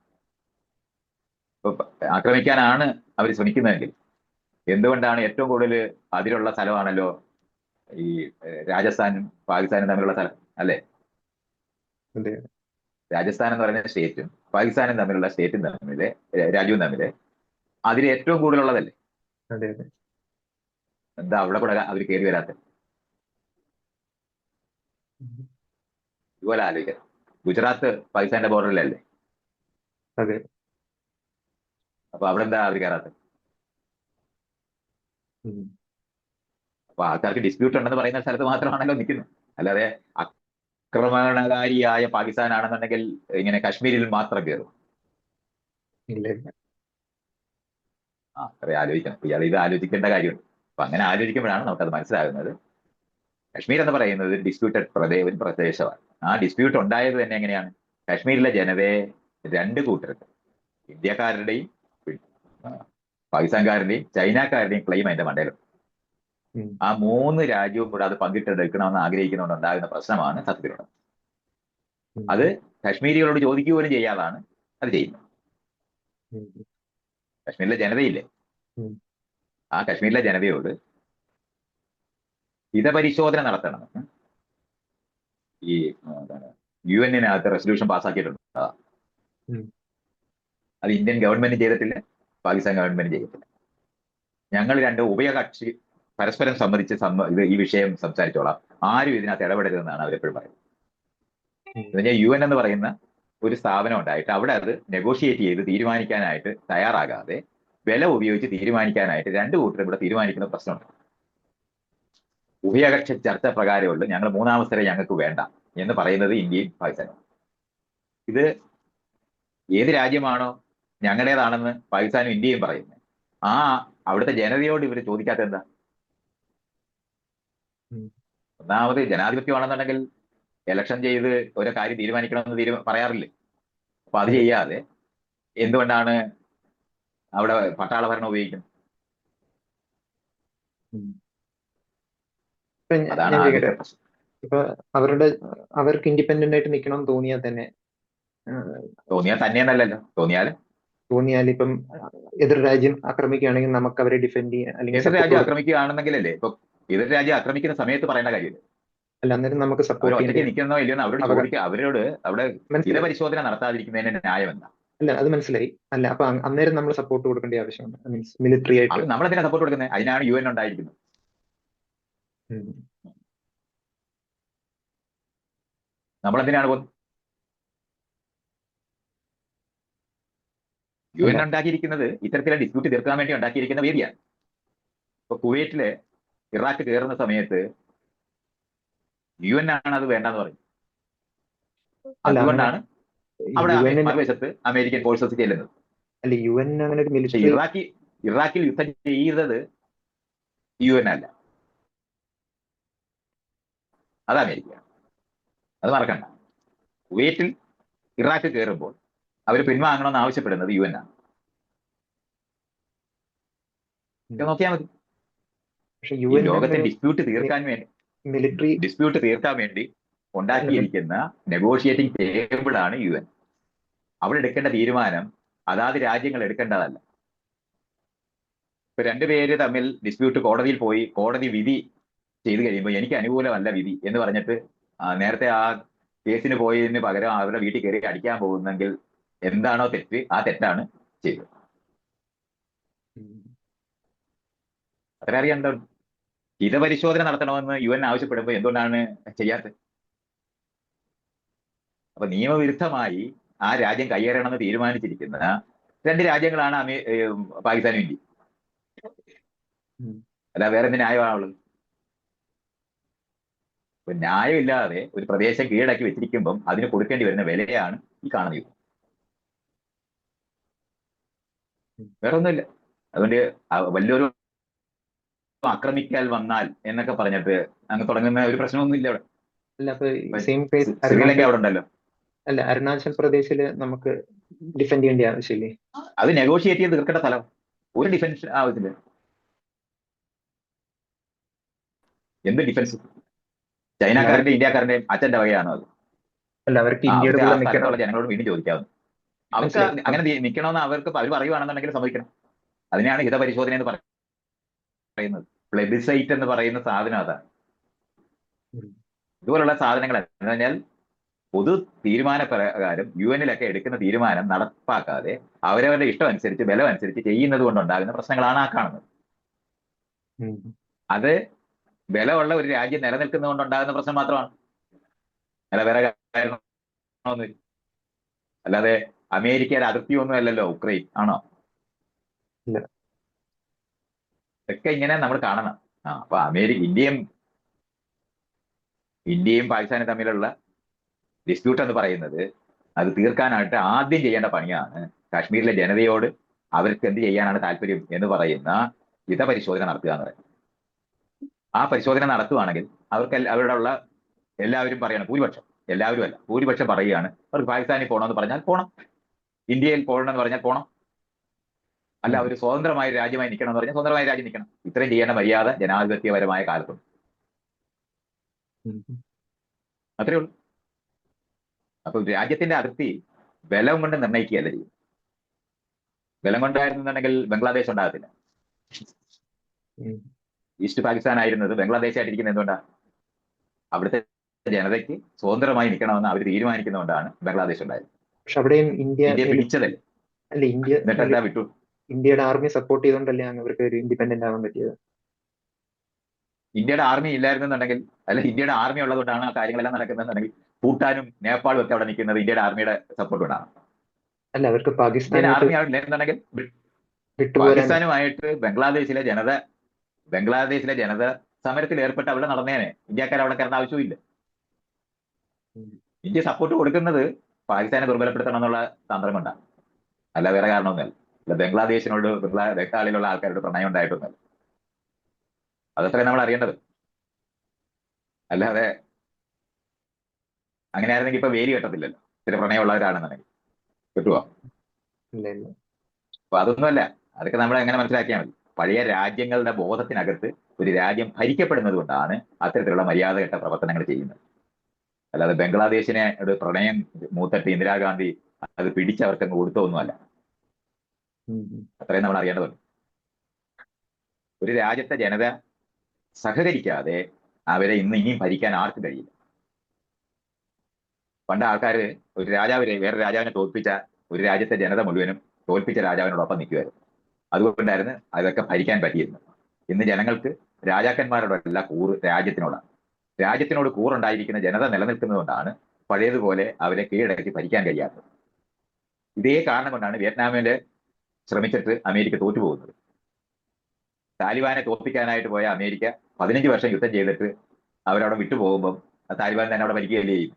ഇപ്പൊ ആക്രമിക്കാനാണ് അവർ ശ്രമിക്കുന്നതെങ്കിൽ എന്തുകൊണ്ടാണ് ഏറ്റവും കൂടുതൽ അതിലുള്ള സ്ഥലമാണല്ലോ ഈ രാജസ്ഥാനും പാകിസ്ഥാനും തമ്മിലുള്ള സ്ഥലം അല്ലേ? രാജസ്ഥാൻ എന്ന് പറയുന്ന സ്റ്റേറ്റും പാകിസ്ഥാനും തമ്മിലുള്ള സ്റ്റേറ്റും തമ്മിൽ രാജ്യവും തമ്മിൽ അതിൽ ഏറ്റവും കൂടുതലുള്ളതല്ലേ? എന്താ അവിടെ കൂടെ അവർ കയറി വരാത്ത. ഇതുപോലെ ആലോചിക്കാം. ഗുജറാത്ത് പാകിസ്ഥാന്റെ ബോർഡറിലല്ലേ അപ്പൊ അവിടെ എന്താ അവർ കയറാത്തത്. അപ്പൊ ആൾക്കാർക്ക് ഡിസ്പ്യൂട്ട് ഉണ്ടെന്ന് പറയുന്ന സ്ഥലത്ത് മാത്രമാണല്ലോ നിൽക്കുന്നത്. അല്ലാതെ ആക്രമണകാരിയായ പാകിസ്ഥാൻ ആണെന്നുണ്ടെങ്കിൽ ഇങ്ങനെ കാശ്മീരിൽ മാത്രം കയറും ആ അത്രേ ആലോചിക്കണം. ഇയാൾ ഇത് ആലോചിക്കേണ്ട കാര്യമുണ്ട്. അപ്പൊ അങ്ങനെ ആലോചിക്കുമ്പോഴാണ് നമുക്കത് മനസ്സിലാകുന്നത്. കശ്മീർ എന്ന് പറയുന്നത് ഡിസ്പ്യൂട്ടഡ് പ്രദേ ഒരു പ്രദേശമാണ്. ആ ഡിസ്പ്യൂട്ട് ഉണ്ടായത് തന്നെ എങ്ങനെയാണ്? കശ്മീരിലെ ജനതയെ രണ്ട് കൂട്ടരുണ്ട്. ഇന്ത്യക്കാരുടെയും പാകിസ്ഥാൻകാരുടെയും ചൈനക്കാരുടെയും ക്ലെയിം അതിന്റെ മണ്ടയിലും ആ മൂന്ന് രാജ്യവും കൂടെ അത് പങ്കിട്ടെടുക്കണമെന്ന് ആഗ്രഹിക്കുന്നതുകൊണ്ട് ഉണ്ടാകുന്ന പ്രശ്നമാണ് സത്യത്തിലുള്ളത്. അത് കശ്മീരികളോട് ചോദിക്കുക പോലും ചെയ്യാതാണ് അത് ചെയ്യുന്നത്. കശ്മീരിലെ ജനതയില്ലേ. ആ കശ്മീരിലെ ജനതയോട് ഹിതപരിശോധന നടത്തണം ഈ യു എന്നിനകത്ത് റെസൊല്യൂഷൻ പാസ്സാക്കിയിട്ടുണ്ട്. അത് ഇന്ത്യൻ ഗവൺമെന്റ് ചെയ്തിട്ടില്ല പാകിസ്ഥാൻ ഗവൺമെന്റ് ചെയ്യത്തില്ല ഞങ്ങൾ രണ്ട് ഉഭയകക്ഷി പരസ്പരം സമ്മതിച്ച് ഈ വിഷയം സംസാരിച്ചോളാം. ആരും ഇതിനകത്ത് ഇടപെടരുതെന്നാണ് അവരെപ്പോഴും പറയുന്നത്. യു എൻ എന്ന് പറയുന്ന ഒരു സ്ഥാപനം ഉണ്ടായിട്ട് അവിടെ അത് നെഗോഷിയേറ്റ് ചെയ്ത് തീരുമാനിക്കാനായിട്ട് തയ്യാറാകാതെ വില ഉപയോഗിച്ച് തീരുമാനിക്കാനായിട്ട് രണ്ട് കൂട്ടരും ഇവിടെ തീരുമാനിക്കുന്ന പ്രശ്നമുണ്ട്. ഉഭയകക്ഷി ചർച്ച പ്രകാരമുള്ളൂ ഞങ്ങൾ മൂന്നാമത്തെ ഞങ്ങൾക്ക് വേണ്ട എന്ന് പറയുന്നത് ഇന്ത്യയും പാകിസ്ഥാനും ഇത് ഏത് രാജ്യമാണോ ഞങ്ങളുടേതാണെന്ന് പാകിസ്ഥാനും ഇന്ത്യയും പറയുന്നത്. ആ അവിടുത്തെ ജനതയോട് ഇവർ ചോദിക്കാത്ത എന്താ. ഒന്നാമത് ജനാധിപത്യമാണെന്നുണ്ടെങ്കിൽ എലക്ഷൻ ചെയ്ത് ഓരോ കാര്യം തീരുമാനിക്കണമെന്ന് തീരുമാ പറയാറില്ലേ? അപ്പൊ അത് ചെയ്യാതെ എന്തുകൊണ്ടാണ് അവിടെ പട്ടാള ഭരണം ഉപയോഗിക്കുന്നത്. ഇപ്പൊ അവരുടെ അവർക്ക് ഇൻഡിപെൻഡന്റ് ആയിട്ട് നിൽക്കണം എന്ന് തോന്നിയാൽ തന്നെ തോന്നിയാൽ തന്നെയെന്നല്ലല്ലോ. തോന്നിയാൽ തോന്നിയാൽ ഇപ്പം എതിർ രാജ്യം ആക്രമിക്കുകയാണെങ്കിൽ നമുക്ക് അവരെ ഡിഫെൻഡ് ചെയ്യാൻ അല്ലെങ്കിൽ എതിർ രാജ്യം. ആക്രമിക്കുകയാണെന്നെങ്കിലല്ലേ? ഇപ്പൊ എതിർ രാജ്യം ആക്രമിക്കുന്ന സമയത്ത് പറയേണ്ട കാര്യമില്ല. അല്ല അന്നേരം നമുക്ക് സപ്പോർട്ട് നിൽക്കുന്നോ ഇല്ലയോ അവരോട് ചോദിക്കുക. അവരോട് അവിടെ പരിശോധന നടത്താതിരിക്കുന്നതിന് ന്യായം എന്താ അല്ല അത് മനസ്സിലായി. അല്ല അപ്പൊ അന്നേരം നമ്മൾ സപ്പോർട്ട് കൊടുക്കേണ്ട ആവശ്യമുണ്ട് മീൻസ് മിലിറ്ററി ആയിട്ട് നമ്മൾ എന്തിനാ സപ്പോർട്ട് കൊടുക്കുന്നത് അതിനാണ് യു എൻ ഉണ്ടായിരിക്കുന്നത്. നമ്മൾ നമ്മളെന്തിനാണ് പോകുന്നത് യു എൻ ഉണ്ടാക്കിയിരിക്കുന്നത് ഇത്തരത്തിലെ ഡിസ്പ്യൂട്ട് തീർക്കാൻ വേണ്ടി ഉണ്ടാക്കിയിരിക്കുന്ന വേദിയാണ്. ഇപ്പൊ കുവൈറ്റിൽ ഇറാഖ് കയറുന്ന സമയത്ത് യു എൻ ആണ് അത് വേണ്ടെന്ന് അല്ല, അതുകൊണ്ടാണ് അവിടെ മറുവശത്ത് അമേരിക്കൻ ഫോഴ്സസ് ചെല്ലുന്നത്. അല്ല യു എൻ അങ്ങനെ ഒരു മിലിറ്ററി ഇറാഖി ഇറാഖിൽ യുദ്ധം ചെയ്തത് യു എൻ അല്ല. അത് അമേരിക്ക അത് മറക്കണ്ട. കുവൈറ്റിൽ ഇറാഖ് കയറുമ്പോൾ അവർ പിൻവാങ്ങണമെന്ന് ആവശ്യപ്പെടുന്നത് യു എൻ ആണ്. നോക്കിയാൽ മതി. പക്ഷെ യു എൻ ലോകത്തെ ഡിസ്പ്യൂട്ട് തീർക്കാൻ വേണ്ടി മിലിറ്ററി ഡിസ്പ്യൂട്ട് തീർക്കാൻ വേണ്ടി ഉണ്ടാക്കിയിരിക്കുന്ന നെഗോഷിയേറ്റിംഗ് ടേബിൾ ആണ് യു എൻ. അവിടെ എടുക്കേണ്ട തീരുമാനം അതാത് രാജ്യങ്ങൾ എടുക്കേണ്ടതല്ല. ഇപ്പൊ രണ്ടുപേര് തമ്മിൽ ഡിസ്പ്യൂട്ട് കോടതിയിൽ പോയി കോടതി വിധി ചെയ്തു കഴിയുമ്പോൾ എനിക്ക് അനുകൂലമല്ല വിധി എന്ന് പറഞ്ഞിട്ട് നേരത്തെ ആ കേസിന് പോയതിന് പകരം അവരുടെ വീട്ടിൽ കയറി അടിക്കാൻ പോകുന്നെങ്കിൽ എന്താണോ തെറ്റ് ആ തെറ്റാണ് ചെയ്തത്. അത്ര അറിയണ്ടോ ഹിതപരിശോധന നടത്തണമെന്ന് യു എൻ ആവശ്യപ്പെടുമ്പോൾ എന്തുകൊണ്ടാണ് ചെയ്യാത്തത്? അപ്പൊ നിയമവിരുദ്ധമായി ആ രാജ്യം കയ്യേറണമെന്ന് തീരുമാനിച്ചിരിക്കുന്ന രണ്ട് രാജ്യങ്ങളാണ് അമേ പാകിസ്ഥാനും ഇന്ത്യ അല്ല വേറെ എന്ത് ന്യായമാണുള്ളത് ന്യായമില്ലാതെ ഒരു പ്രദേശം കീഴടക്കി വെച്ചിരിക്കുമ്പം അതിന് കൊടുക്കേണ്ടി വരുന്ന വിലയാണ് ഈ കാണുന്ന യുദ്ധം. വേറെ ഒന്നുമില്ല അതുകൊണ്ട് വലിയൊരു ആക്രമിക്കാൻ വന്നാൽ എന്നൊക്കെ പറഞ്ഞിട്ട് അങ്ങ് തുടങ്ങുന്ന ഒരു പ്രശ്നമൊന്നുമില്ല അവിടെ. അല്ല അപ്പൊ സെയിം കേസ് ശ്രീലങ്ക അവിടെ ഉണ്ടല്ലോ. അല്ല അരുണാചൽ പ്രദേശിൽ നമുക്ക് ഡിഫെൻഡ് ചെയ്യേണ്ട ആവശ്യമില്ലേ? അത് നെഗോഷിയേറ്റ് ചെയ്ത് തീർക്കേണ്ട സ്ഥലം. ഒരു ഡിഫൻസ് ആവശ്യമില്ല. എന്ത് ഡിഫൻസ് ചൈനക്കാരന്റെ ഇന്ത്യക്കാരന്റെയും അച്ഛന്റെ വകയാണോ അത്? അല്ല അവർക്ക് ഇന്ത്യയുടെ ജനങ്ങളോട് വീണ്ടും ചോദിക്കാവുന്നു. അവർക്ക് അങ്ങനെ നിൽക്കണമെന്ന് നിക്കണമെന്ന് അവർക്ക് അവർ പറയുവാണെന്നുണ്ടെങ്കിൽ സംഭവിക്കണം അതിനെയാണ് ഹിതപരിശോധന എന്ന് പറയുന്നത്. പ്ലെബിസൈറ്റ് എന്ന് പറയുന്ന സാധനം അതാണ് ഇതുപോലുള്ള സാധനങ്ങൾ എന്ന് പറഞ്ഞാൽ പൊതു തീരുമാന പ്രകാരം യു എനിലൊക്കെ എടുക്കുന്ന തീരുമാനം നടപ്പാക്കാതെ അവരവരുടെ ഇഷ്ടം അനുസരിച്ച് ബലം അനുസരിച്ച് ചെയ്യുന്നത് കൊണ്ടുണ്ടാകുന്ന പ്രശ്നങ്ങളാണ് ആ കാണുന്നത്. അത് ബലമുള്ള ഒരു രാജ്യം നിലനിൽക്കുന്നത് കൊണ്ടുണ്ടാകുന്ന പ്രശ്നം മാത്രമാണ്. അല്ല വേറെ അല്ലാതെ അമേരിക്കയുടെ അതിർത്തി ഒന്നും അല്ലല്ലോ ഉക്രൈൻ. ആണോ. ഇതൊക്കെ ഇങ്ങനെ നമ്മൾ കാണണം. ആ അപ്പൊ അമേരിക്ക ഇന്ത്യയും ഇന്ത്യയും പാകിസ്ഥാനും തമ്മിലുള്ള ഡിസ്പ്യൂട്ട് എന്ന് പറയുന്നത് അത് തീർക്കാനായിട്ട് ആദ്യം ചെയ്യേണ്ട പണിയാണ് കാശ്മീരിലെ ജനതയോട് അവർക്ക് എന്ത് ചെയ്യാനാണ് താല്പര്യം എന്ന് പറയുന്ന ഹിതപരിശോധന നടത്തുക എന്ന് പറയുന്നത്. ആ പരിശോധന നടത്തുവാണെങ്കിൽ അവർക്ക് അവരുടെ ഉള്ള എല്ലാവരും പറയണം ഭൂരിപക്ഷം. എല്ലാവരും അല്ല ഭൂരിപക്ഷം പറയുകയാണ് അവർക്ക് പാകിസ്ഥാനിൽ പോകണമെന്ന് പറഞ്ഞാൽ പോണം ഇന്ത്യയിൽ പോകണമെന്ന് പറഞ്ഞാൽ പോണം. അല്ല അവർ സ്വതന്ത്രമായ രാജ്യമായി നിൽക്കണം എന്ന് പറഞ്ഞാൽ സ്വതന്ത്രമായ രാജ്യം നിൽക്കണം. ഇത്രയും ചെയ്യേണ്ട മര്യാദ ജനാധിപത്യപരമായ കാലത്തും. അത്രേ ഉള്ളൂ. അപ്പൊ രാജ്യത്തിന്റെ അതിർത്തി ബലം കൊണ്ട് നിർണയിക്കുകയല്ല ചെയ്യും ബലം കൊണ്ടായിരുന്നുണ്ടെങ്കിൽ ബംഗ്ലാദേശ് ഉണ്ടാകത്തില്ല. ഈസ്റ്റ് പാകിസ്ഥാൻ ആയിരുന്നത് ബംഗ്ലാദേശ് ആയിട്ടിരിക്കുന്നത് എന്തുകൊണ്ടാണ് അവിടുത്തെ ജനതയ്ക്ക് സ്വതന്ത്രമായി നിൽക്കണമെന്ന് അവർ തീരുമാനിക്കുന്നതുകൊണ്ടാണ് ബംഗ്ലാദേശ് ഉണ്ടായത്. പക്ഷെ അവിടെയും ഇന്ത്യ അല്ല ഇന്ത്യ ഇന്ത്യയുടെ ആർമി സപ്പോർട്ട് ചെയ്തുകൊണ്ടല്ലേ ആണ് അവർക്ക് ഒരു ഇൻഡിപെൻഡന്റ് ആവാൻ പറ്റിയത്? ഇന്ത്യയുടെ ആർമി ഇല്ലായിരുന്നുണ്ടെങ്കിൽ അല്ല ഇന്ത്യയുടെ ആർമി ഉള്ളതുകൊണ്ടാണ് ആ കാര്യങ്ങളെല്ലാം നടക്കുന്നതെന്നുണ്ടെങ്കിൽ ഭൂട്ടാനും നേപ്പാളും ഒക്കെ അവിടെ നിൽക്കുന്നത് ഇന്ത്യയുടെ ആർമിയുടെ സപ്പോർട്ട് കൊണ്ടാണ്. അല്ല അവർക്ക് പാകിസ്ഥാൻ ആർമി അവിടെ വിട്ടുപോരാൻ പാകിസ്ഥാനുമായിട്ട് ബംഗ്ലാദേശിലെ ജനത ബംഗ്ലാദേശിലെ ജനത സമരത്തിൽ ഏർപ്പെട്ട് അവിടെ നടന്നേനെ. ഇന്ത്യക്കാർ അവിടെ കയറേണ്ട ആവശ്യമില്ല ഇല്ല ഇന്ത്യ സപ്പോർട്ട് കൊടുക്കുന്നത് പാകിസ്ഥാനെ ദുർബലപ്പെടുത്തണം എന്നുള്ള തന്ത്രം കൊണ്ടാണ് അല്ല വേറെ കാരണമൊന്നുമല്ല. അല്ല ബംഗ്ലാദേശിനോട് ബംഗ്ലാ ബംഗാളിലുള്ള ആൾക്കാരോട് പ്രണയം ഉണ്ടായിട്ടൊന്നുമല്ല. അതത്രേ നമ്മൾ അറിയേണ്ടത്. അല്ലാതെ അങ്ങനെ ആയിരുന്നെങ്കിൽ ഇപ്പൊ വേലി കെട്ടത്തില്ലല്ലോ. ഇത്തിരി പ്രണയമുള്ളവരാണെന്നുണ്ടെങ്കിൽ. കിട്ടുവോ? അപ്പൊ അതൊന്നുമല്ല. അതൊക്കെ നമ്മൾ എങ്ങനെ മനസ്സിലാക്കിയാൽ മതി. പഴയ രാജ്യങ്ങളുടെ ബോധത്തിനകത്ത് ഒരു രാജ്യം ഭരിക്കപ്പെടുന്നത് കൊണ്ടാണ് അത്തരത്തിലുള്ള മര്യാദ കെട്ട പ്രവർത്തനങ്ങൾ ചെയ്യുന്നത്. അല്ലാതെ ബംഗ്ലാദേശിനെ ഒരു പ്രണയം മൂത്തട്ട് ഇന്ദിരാഗാന്ധി അത് പിടിച്ചവർക്ക് അങ്ങ് കൊടുത്തൊന്നുമല്ല. അത്രയും നമ്മൾ അറിയേണ്ടതുണ്ട്. ഒരു രാജ്യത്തെ ജനത സഹകരിക്കാതെ അവരെ ഇന്ന് ഇനിയും ഭരിക്കാൻ ആർക്കും കഴിയില്ല. പണ്ട് ആൾക്കാർ ഒരു രാജാവിനെ വേറെ രാജാവിനെ തോൽപ്പിച്ച ഒരു രാജ്യത്തെ ജനത മുഴുവനും തോൽപ്പിച്ച രാജാവിനോടൊപ്പം നിൽക്കുമായിരുന്നു അതുകൊണ്ടായിരുന്നു അതൊക്കെ ഭരിക്കാൻ പറ്റിയിരുന്നത്. ഇന്ന് ജനങ്ങൾക്ക് രാജാക്കന്മാരോടല്ല കൂറ് രാജ്യത്തിനോടാണ്. രാജ്യത്തിനോട് കൂറുണ്ടായിരിക്കുന്ന ജനത നിലനിൽക്കുന്നതുകൊണ്ടാണ് പഴയതുപോലെ അവരെ കീഴടക്കി ഭരിക്കാൻ കഴിയാത്തത്. ഇതേ കാരണം കൊണ്ടാണ് വിയറ്റ്നാമിൽ ശ്രമിച്ചിട്ട് അമേരിക്ക തോറ്റുപോകുന്നത്. താലിബാനെ തോൽപ്പിക്കാനായിട്ട് പോയ അമേരിക്ക പതിനഞ്ച് വർഷം യുദ്ധം ചെയ്തിട്ട് അവരവിടെ വിട്ടുപോകുമ്പം താലിബാൻ തന്നെ അവിടെ ഭരിക്കുകയല്ലേ ചെയ്യും.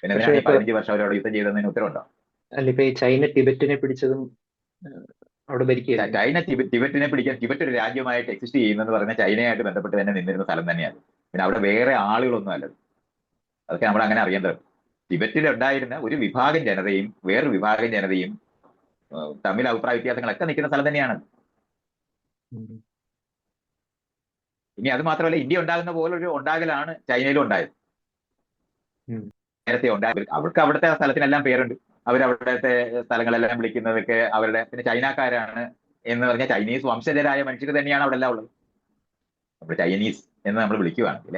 പിന്നെ പതിനഞ്ച് വർഷം അവരവിടെ യുദ്ധം ചെയ്തതിന് ഉത്തരവുണ്ടോ? അല്ല ഇപ്പൊ ഈ ചൈന ടിബറ്റിനെ പിടിച്ചതും അവിടെ ഭരിക്കുക ചൈന ടിബറ്റിനെ പിടിക്കാൻ ടിബറ്റ് ഒരു രാജ്യമായിട്ട് എക്സിസ്റ്റ് ചെയ്യുന്നെന്ന് പറഞ്ഞ ചൈനയായിട്ട് ബന്ധപ്പെട്ട് തന്നെ നിന്നിരുന്ന സ്ഥലം തന്നെയാണ്. പിന്നെ അവിടെ വേറെ ആളുകളൊന്നും അല്ലത് അതൊക്കെ നമ്മൾ അങ്ങനെ അറിയേണ്ടത്. ടിബറ്റിൽ ഉണ്ടായിരുന്ന ഒരു വിഭാഗം ജനതയും വേറൊരു വിഭാഗം ജനതയും തമ്മിൽ അഭിപ്രായ വ്യത്യാസങ്ങളൊക്കെ നിൽക്കുന്ന സ്ഥലം തന്നെയാണ്. ഇനി അത് മാത്രമല്ല ഇന്ത്യ ഉണ്ടാകുന്ന പോലെ ഒരു ഉണ്ടാകലാണ് ചൈനയിലും ഉണ്ടായത്. നേരത്തെ ഉണ്ടായത്. അവർക്ക് അവിടുത്തെ സ്ഥലത്തിനെല്ലാം പേരുണ്ട്. അവരവിടുത്തെ സ്ഥലങ്ങളെല്ലാം വിളിക്കുന്നതൊക്കെ അവരുടെ പിന്നെ ചൈനക്കാരാണ് എന്ന് പറഞ്ഞാൽ ചൈനീസ് വംശജരായ മനുഷ്യർ തന്നെയാണ് അവിടെ എല്ലാം ഉള്ളത്. നമ്മൾ ചൈനീസ്. എന്ന് നമ്മൾ വിളിക്കുകയാണെങ്കിൽ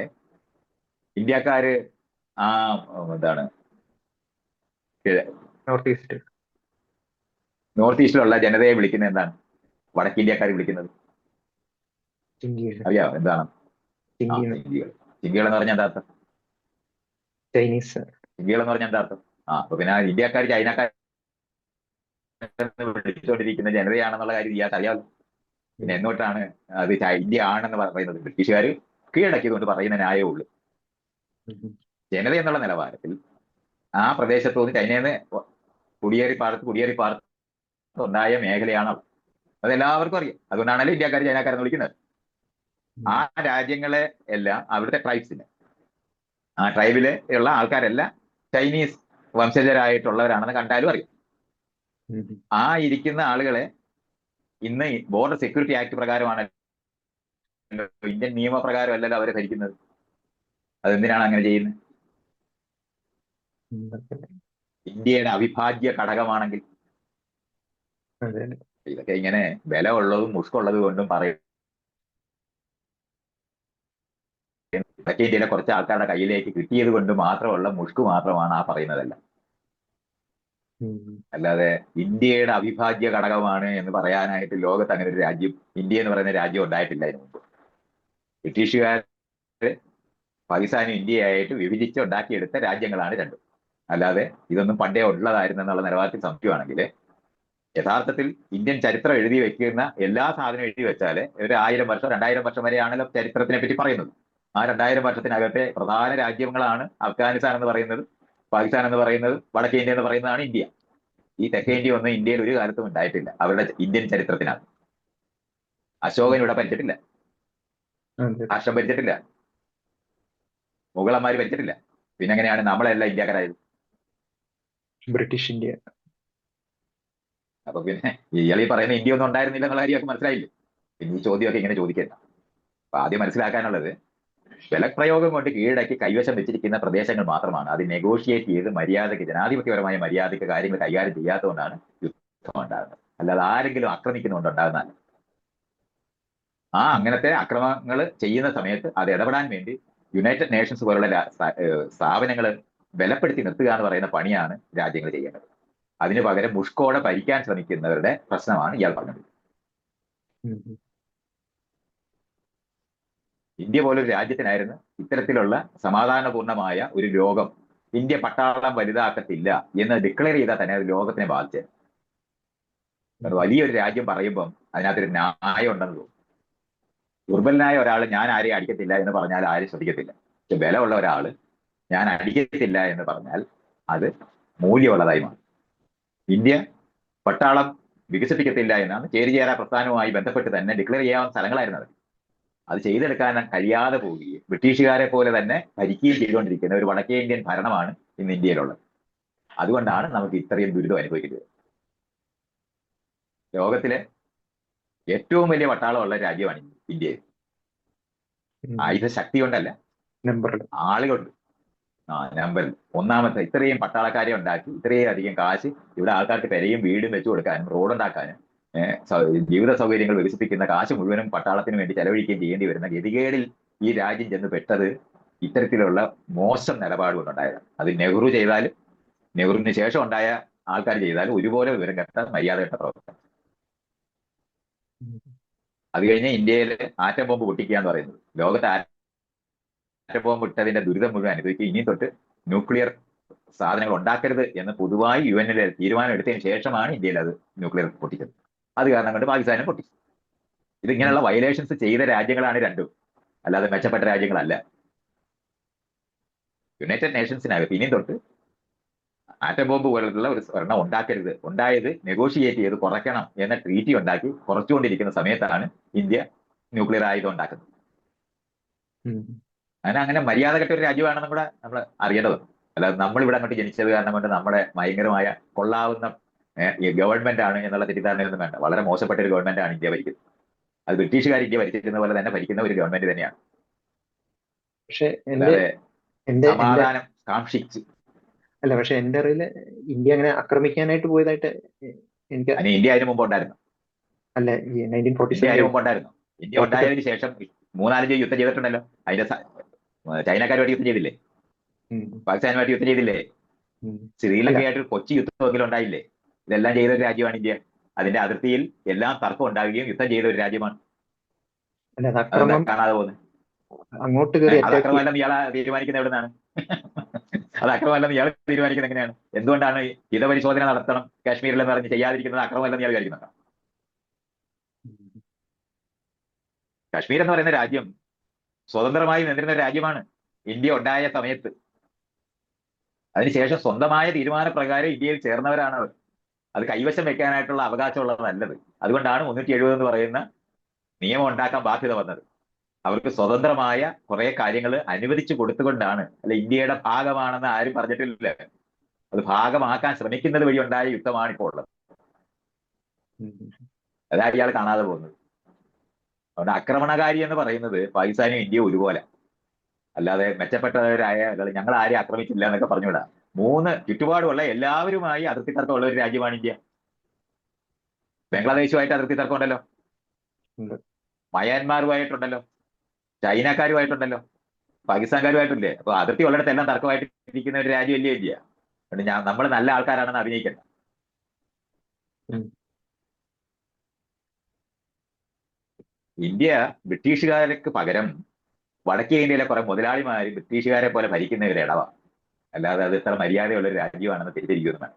ഇന്ത്യക്കാര് ആ എന്താണ്? നോർത്ത് ഈസ്റ്റ് നോർത്ത് ഈസ്റ്റിലുള്ള ജനതയെ വിളിക്കുന്നത് എന്താണ്? വടക്ക് ഇന്ത്യക്കാർ വിളിക്കുന്നത്. അറിയാവോ എന്താണ്? ചിങ്കികൾ ചിങ്കികൾ എന്ന് പറഞ്ഞാൽ എന്താ അർത്ഥം? ചൈനീസ്. ഇന്ത്യകൾ എന്ന് പറഞ്ഞാൽ എന്താ അർത്ഥം? ആ അപ്പൊ പിന്നെ ഇന്ത്യക്കാർ ചൈനക്കാർ വിളിച്ചുകൊണ്ടിരിക്കുന്ന ജനതയാണെന്നുള്ള കാര്യം ഇയാൾക്ക് അറിയാമല്ലോ. പിന്നെ എന്നോട്ടാണ് അത് ഇന്ത്യ ആണെന്ന് പറയുന്നത് ബ്രിട്ടീഷുകാർ കീഴടക്കിയതുകൊണ്ട് പറയുന്ന ന്യായമേ ഉള്ളൂ. ജനത എന്നുള്ള നിലവാരത്തിൽ ആ പ്രദേശത്ത് നിന്ന് ചൈനയിൽ നിന്ന് കുടിയേറി പാർത്ത് കുടിയേറി പാർത്ത് ഉണ്ടായ മേഖലയാണ് അത്. അത് എല്ലാവർക്കും അറിയാം. അതുകൊണ്ടാണല്ലോ ഇന്ത്യക്കാർ ചൈനക്കാരെന്ന് വിളിക്കുന്നത്. ആ രാജ്യങ്ങളെ എല്ലാം അവിടുത്തെ ട്രൈബ്സിന് ആ ട്രൈബിൽ ഉള്ള ആൾക്കാരെല്ലാം ചൈനീസ് വംശജരായിട്ടുള്ളവരാണെന്ന് കണ്ടാലും അറിയാം. ആ ഇരിക്കുന്ന ആളുകളെ ഇന്ന് ബോർഡർ സെക്യൂരിറ്റി ആക്ട് പ്രകാരമാണ് ഇന്ത്യൻ നിയമപ്രകാരം അല്ലല്ലോ അവരെ ഭരിക്കുന്നത്. അതെന്തിനാണ് അങ്ങനെ ചെയ്യുന്നത് ഇന്ത്യയുടെ അവിഭാജ്യ ഘടകമാണെങ്കിൽ. ഇതൊക്കെ ഇങ്ങനെ വില ഉള്ളതും മുഷ്കുള്ളതും കൊണ്ടും പറയും ഇതൊക്കെ ഇന്ത്യയിലെ കുറച്ച് ആൾക്കാരുടെ കയ്യിലേക്ക് കിട്ടിയത് കൊണ്ട് മാത്രമുള്ള മുഷ്കു മാത്രമാണ് ആ പറയുന്നതല്ല. അല്ലാതെ ഇന്ത്യയുടെ അവിഭാജ്യ ഘടകമാണ് എന്ന് പറയാനായിട്ട് ലോകത്ത് അങ്ങനെ ഒരു രാജ്യം ഇന്ത്യ എന്ന് പറയുന്ന രാജ്യം ഉണ്ടായിട്ടില്ല അതിനു മുമ്പ്. ബ്രിട്ടീഷുകാർ പാകിസ്ഥാനും ഇന്ത്യയായിട്ട് വിഭജിച്ച് ഉണ്ടാക്കിയെടുത്ത രാജ്യങ്ങളാണ് രണ്ടും. അല്ലാതെ ഇതൊന്നും പണ്ടേ ഉള്ളതായിരുന്നു എന്നുള്ള നിലവാരത്തിൽ സംശയമാണെങ്കിൽ യഥാർത്ഥത്തിൽ ഇന്ത്യൻ ചരിത്രം എഴുതി വെക്കുന്ന എല്ലാ സാധനവും എഴുതി വെച്ചാൽ ഒരു ആയിരം വർഷം രണ്ടായിരം വർഷം വരെയാണല്ലോ ചരിത്രത്തിനെ പറ്റി പറയുന്നത്. ആ രണ്ടായിരം വർഷത്തിനകത്തെ പ്രധാന രാജ്യങ്ങളാണ് അഫ്ഗാനിസ്ഥാൻ എന്ന് പറയുന്നത് പാകിസ്ഥാൻ എന്ന് പറയുന്നത് വടക്കേ ഇന്ത്യ എന്ന് പറയുന്നതാണ് ഇന്ത്യ. ഈ തെക്കേ ഇന്ത്യ ഒന്നും ഇന്ത്യയിൽ ഒരു കാലത്തും ഉണ്ടായിട്ടില്ല. അവരുടെ ഇന്ത്യൻ ചരിത്രത്തിനകത്ത്. അശോകൻ ഇവിടെ അതെ. രാഷ്ട്രം ഭരിച്ചിട്ടില്ല. മുഗളന്മാർ ഭരിച്ചിട്ടില്ല. പിന്നെ എങ്ങനെയാണ് നമ്മളെല്ലാം ഇന്ത്യക്കാരായത്? British India. അപ്പൊ പിന്നെ ഇയാൾ ഈ പറയുന്ന ഇന്ത്യ ഒന്നും ഉണ്ടായിരുന്നില്ല എന്നുള്ള കാര്യമൊക്കെ മനസ്സിലായില്ലേ? പിന്നെ ഈ ചോദ്യമൊക്കെ ഇങ്ങനെ ചോദിക്കണ്ട. അപ്പൊ ആദ്യം മനസ്സിലാക്കാനുള്ളത് ബലപ്രയോഗം കൊണ്ട് കീഴടക്കി കൈവശം വെച്ചിരിക്കുന്ന പ്രദേശങ്ങൾ മാത്രമാണ്. അത് നെഗോഷിയേറ്റ് ചെയ്ത് മര്യാദയ്ക്ക് ജനാധിപത്യപരമായ മര്യാദയ്ക്ക് കാര്യങ്ങൾ കൈകാര്യം ചെയ്യാത്തതുകൊണ്ടാണ് യുദ്ധം ഉണ്ടാകുന്നത്. അല്ലാതെ ആരെങ്കിലും ആക്രമിക്കുന്നുകൊണ്ട് ഉണ്ടാകുന്നതല്ല ആ അങ്ങനത്തെ അക്രമങ്ങൾ ചെയ്യുന്ന സമയത്ത് അത് ഇടപെടാൻ വേണ്ടി യുണൈറ്റഡ് നേഷൻസ് പോലുള്ള സ്ഥാപനങ്ങൾ ബലപ്പെടുത്തി നിർത്തുക എന്ന് പറയുന്ന പണിയാണ് രാജ്യങ്ങൾ ചെയ്യേണ്ടത് അതിന് പകരം മുഷ്കോടെ ഭരിക്കാൻ ശ്രമിക്കുന്നവരുടെ പ്രശ്നമാണ് ഇയാൾ പറഞ്ഞത്. ഇന്ത്യ പോലൊരു രാജ്യത്തിനായിരുന്നു ഇത്തരത്തിലുള്ള സമാധാനപൂർണമായ ഒരു ലോകം. ഇന്ത്യ പട്ടാളം വലുതാക്കത്തില്ല എന്ന് ഡിക്ലെയർ ചെയ്താൽ തന്നെ അത് ലോകത്തിനെ ബാധിച്ചത് വലിയൊരു രാജ്യം പറയുമ്പം അതിനകത്തൊരു ന്യായം ഉണ്ടെന്ന് തോന്നും. ദുർബലനായ ഒരാൾ ഞാൻ ആരെയും അടിക്കത്തില്ല എന്ന് പറഞ്ഞാൽ ആരും ശ്രദ്ധിക്കത്തില്ല. പക്ഷെ ബലമുള്ള ഒരാൾ ഞാൻ അടിക്കത്തില്ല എന്ന് പറഞ്ഞാൽ അത് മൂല്യമുള്ളതായി മാറും. ഇന്ത്യ പട്ടാളം വികസിപ്പിക്കത്തില്ല എന്നാണ് ചേരിചേരാ പ്രസ്ഥാനവുമായി ബന്ധപ്പെട്ട് തന്നെ ഡിക്ലെയർ ചെയ്യാവുന്ന സ്ഥലങ്ങളായിരുന്നു അത്. അത് ചെയ്തെടുക്കാൻ കഴിയാതെ പോവുകയും ബ്രിട്ടീഷുകാരെ പോലെ തന്നെ ഭരിക്കുകയും ചെയ്തുകൊണ്ടിരിക്കുന്ന ഒരു വടക്കേ ഇന്ത്യൻ ഭരണമാണ് ഇന്ന് ഇന്ത്യയിലുള്ളത്. അതുകൊണ്ടാണ് നമുക്ക് ഇത്രയും ദുരിതം അനുഭവിക്കുന്നത്. ലോകത്തിലെ ഏറ്റവും വലിയ പട്ടാളമുള്ള രാജ്യമാണ് ഇന്ത്യ ഉം. ആയുധ ശക്തി കൊണ്ടല്ല ആളുകൊണ്ട് ആ നമ്പർ ഒന്നാമത്തെ ഇത്രയും പട്ടാളക്കാരെ ഉണ്ടാക്കി ഇത്രയും അധികം കാശ് ഇവിടെ ആൾക്കാർക്ക് പെരയും വീടും വെച്ചു കൊടുക്കാനും റോഡ് ഉണ്ടാക്കാനും ഏഹ് സൗ- ജീവിത സൗകര്യങ്ങൾ വികസിപ്പിക്കുന്ന കാശ് മുഴുവനും പട്ടാളത്തിന് വേണ്ടി ചെലവഴിക്കുകയും ചെയ്യേണ്ടി വരുന്ന ഗതികേടിൽ ഈ രാജ്യം ചെന്ന് പെട്ടത് ഇത്തരത്തിലുള്ള മോശം നിലപാട് കൊണ്ടുണ്ടായതാണ്. അത് നെഹ്റു ചെയ്താലും നെഹ്റുവിന് ശേഷം ഉണ്ടായ ആൾക്കാർ ചെയ്താലും ഒരുപോലെ വിവരം കെട്ട മര്യാദ കെട്ട പ്രവർത്തനം. അത് കഴിഞ്ഞ് ഇന്ത്യയിൽ ആറ്റം ബോംബ് പൊട്ടിക്കുക എന്ന് പറയുന്നത്. ലോകത്ത് ആറ്റം ബോംബ് ഇട്ടതിന്റെ ദുരിതം മുഴുവൻ അനുഭവിക്കുക. ഇനി തൊട്ട് ന്യൂക്ലിയർ സാധനങ്ങൾ ഉണ്ടാക്കരുത് എന്ന് പൊതുവായി യു എന്നിൽ തീരുമാനം എടുത്തതിന് ശേഷമാണ് ഇന്ത്യയിൽ അത് ന്യൂക്ലിയർ പൊട്ടിച്ചത്. അത് കാരണം കൊണ്ട് പാകിസ്ഥാനും പൊട്ടിച്ചു ഇതിങ്ങനെയുള്ള വയലേഷൻസ് ചെയ്ത രാജ്യങ്ങളാണ് രണ്ടും. അല്ലാതെ മെച്ചപ്പെട്ട രാജ്യങ്ങളല്ല. യുണൈറ്റഡ് നേഷൻസിനകത്ത് ഇനിയും തൊട്ട് ആറ്റം ബോംബ് പോലുള്ള ഒരു സ്വർണം ഉണ്ടാക്കരുത്. ഉണ്ടായത് നെഗോഷിയേറ്റ് ചെയ്ത് കുറയ്ക്കണം എന്ന ട്രീറ്റി ഉണ്ടാക്കി കുറച്ചുകൊണ്ടിരിക്കുന്ന സമയത്താണ് ഇന്ത്യ ന്യൂക്ലിയർ ആയുധം ഉണ്ടാക്കുന്നത്. അങ്ങനെ അങ്ങനെ മര്യാദ കെട്ട ഒരു രാജ്യമാണെന്നും കൂടെ നമ്മൾ അറിയേണ്ടത് അല്ലാതെ നമ്മൾ ഇവിടെ അങ്ങോട്ട് ജനിച്ചത് കാരണം കൊണ്ട് നമ്മുടെ ഭയങ്കരമായ കൊള്ളാവുന്ന ഗവൺമെന്റ് ആണ് എന്നുള്ള തെറ്റിദ്ധാരണയൊന്നും വേണ്ട. വളരെ മോശപ്പെട്ട ഒരു ഗവൺമെന്റ് ആണ് ഇന്ത്യ ഭരിക്കുന്നത്. അത് ബ്രിട്ടീഷുകാർ ഇന്ത്യ ഭരിച്ചിരുന്ന പോലെ തന്നെ ഭരിക്കുന്ന ഒരു ഗവൺമെന്റ് തന്നെയാണ്. പക്ഷേ സമാധാനം കാക്ഷിച്ച് അല്ല പക്ഷെ എന്റെ അറിയിൽ ഇന്ത്യ അങ്ങനെ ആക്രമിക്കാനായിട്ട് പോയതായിട്ട് എനിക്ക് ഇന്ത്യ അതിന് മുമ്പ് ഉണ്ടായിരുന്നു അല്ല നയന്റീൻ ഫോർട്ടി ഇന്ത്യ സെവൻ മുമ്പ് ഉണ്ടായിരുന്നു ഇന്ത്യ ഉണ്ടായതിനു ശേഷം മൂന്നാലഞ്ച് യുദ്ധം ചെയ്തിട്ടുണ്ടല്ലോ. അതിന്റെ ചൈനക്കാരുമായിട്ട് യുദ്ധം ചെയ്തില്ലേ? പാകിസ്ഥാനുമായിട്ട് യുദ്ധം ചെയ്തില്ലേ? ശ്രീലങ്കയായിട്ട് കൊച്ചി യുദ്ധമെങ്കിലും ഉണ്ടായില്ലേ? ഇതെല്ലാം ചെയ്ത ഒരു രാജ്യമാണ് ഇന്ത്യ. അതിന്റെ അതിർത്തിയിൽ എല്ലാം തർക്കം ഉണ്ടാവുകയും യുദ്ധം ചെയ്ത ഒരു രാജ്യമാണ്. കാണാതെ പോകുന്നത് അങ്ങോട്ട് ഇയാളെ തീരുമാനിക്കുന്നത് എവിടുന്നാണ്? അത് അക്രമമല്ലെന്ന് ഇയാൾ തീരുമാനിക്കുന്നത് എങ്ങനെയാണ്? എന്തുകൊണ്ടാണ് ഹിതപരിശോധന നടത്തണം കാശ്മീരിൽ എന്ന് പറഞ്ഞ് ചെയ്യാതിരിക്കുന്നത് അക്രമമല്ലെന്ന് ഇയാൾ വിചാരിക്കുന്നുണ്ടോ കാശ്മീർ എന്ന് പറയുന്ന രാജ്യം സ്വതന്ത്രമായി നിന്നിരുന്ന രാജ്യമാണ് ഇന്ത്യ ഉണ്ടായ സമയത്ത്. അതിനുശേഷം സ്വന്തമായ തീരുമാന പ്രകാരം ഇന്ത്യയിൽ ചേർന്നവരാണ് അവർ അത് കൈവശം വെക്കാനായിട്ടുള്ള അവകാശമുള്ളത് നല്ലത് അതുകൊണ്ടാണ് മുന്നൂറ്റി എഴുപത് എന്ന് പറയുന്ന നിയമം ഉണ്ടാക്കാൻ ബാധ്യത വന്നത്. അവർക്ക് സ്വതന്ത്രമായ കുറെ കാര്യങ്ങൾ അനുവദിച്ചു കൊടുത്തുകൊണ്ടാണ്. അല്ല ഇന്ത്യയുടെ ഭാഗമാണെന്ന് ആരും പറഞ്ഞിട്ടില്ല. അത് ഭാഗമാക്കാൻ ശ്രമിക്കുന്നത് വഴി ഉണ്ടായ യുദ്ധമാണ് ഇപ്പോൾ ഉള്ളത്. അതായത് ഇയാൾ കാണാതെ പോകുന്നത്. അതുകൊണ്ട് ആക്രമണകാരി എന്ന് പറയുന്നത് പാകിസ്ഥാനും ഇന്ത്യയും ഒരുപോലെ. അല്ലാതെ മെച്ചപ്പെട്ടവരായ ഞങ്ങൾ ആരെയും ആക്രമിച്ചില്ല എന്നൊക്കെ പറഞ്ഞുവിടാ. മൂന്ന് ചുറ്റുപാടുമുള്ള എല്ലാവരുമായി അതിർത്തി തർക്കമുള്ള ഒരു രാജ്യമാണ് ഇന്ത്യ. ബംഗ്ലാദേശുമായിട്ട് അതിർത്തി തർക്കമുണ്ടല്ലോ. മയാൻമാറുമായിട്ടുണ്ടല്ലോ ചൈനക്കാരുമായിട്ടുണ്ടല്ലോ. പാകിസ്ഥാൻകാരുമായിട്ടില്ലേ? അപ്പൊ അതിർത്തി ഉള്ളിടത്തെല്ലാം തർക്കമായിട്ട് ഇരിക്കുന്ന ഒരു രാജ്യമല്ലേ ഇന്ത്യ. അതുകൊണ്ട് ഞാൻ നമ്മൾ നല്ല ആൾക്കാരാണെന്ന് അഭിനയിക്കണ്ട ഇന്ത്യ ബ്രിട്ടീഷുകാർക്ക് പകരം വടക്കേ ഇന്ത്യയിലെ കുറെ മുതലാളിമാർ ബ്രിട്ടീഷുകാരെ പോലെ ഭരിക്കുന്ന ഒരു ഇടവ. അല്ലാതെ അത് ഇത്ര മര്യാദയുള്ള ഒരു രാജ്യമാണെന്ന് തെറ്റിദ്ധരിക്കുന്നു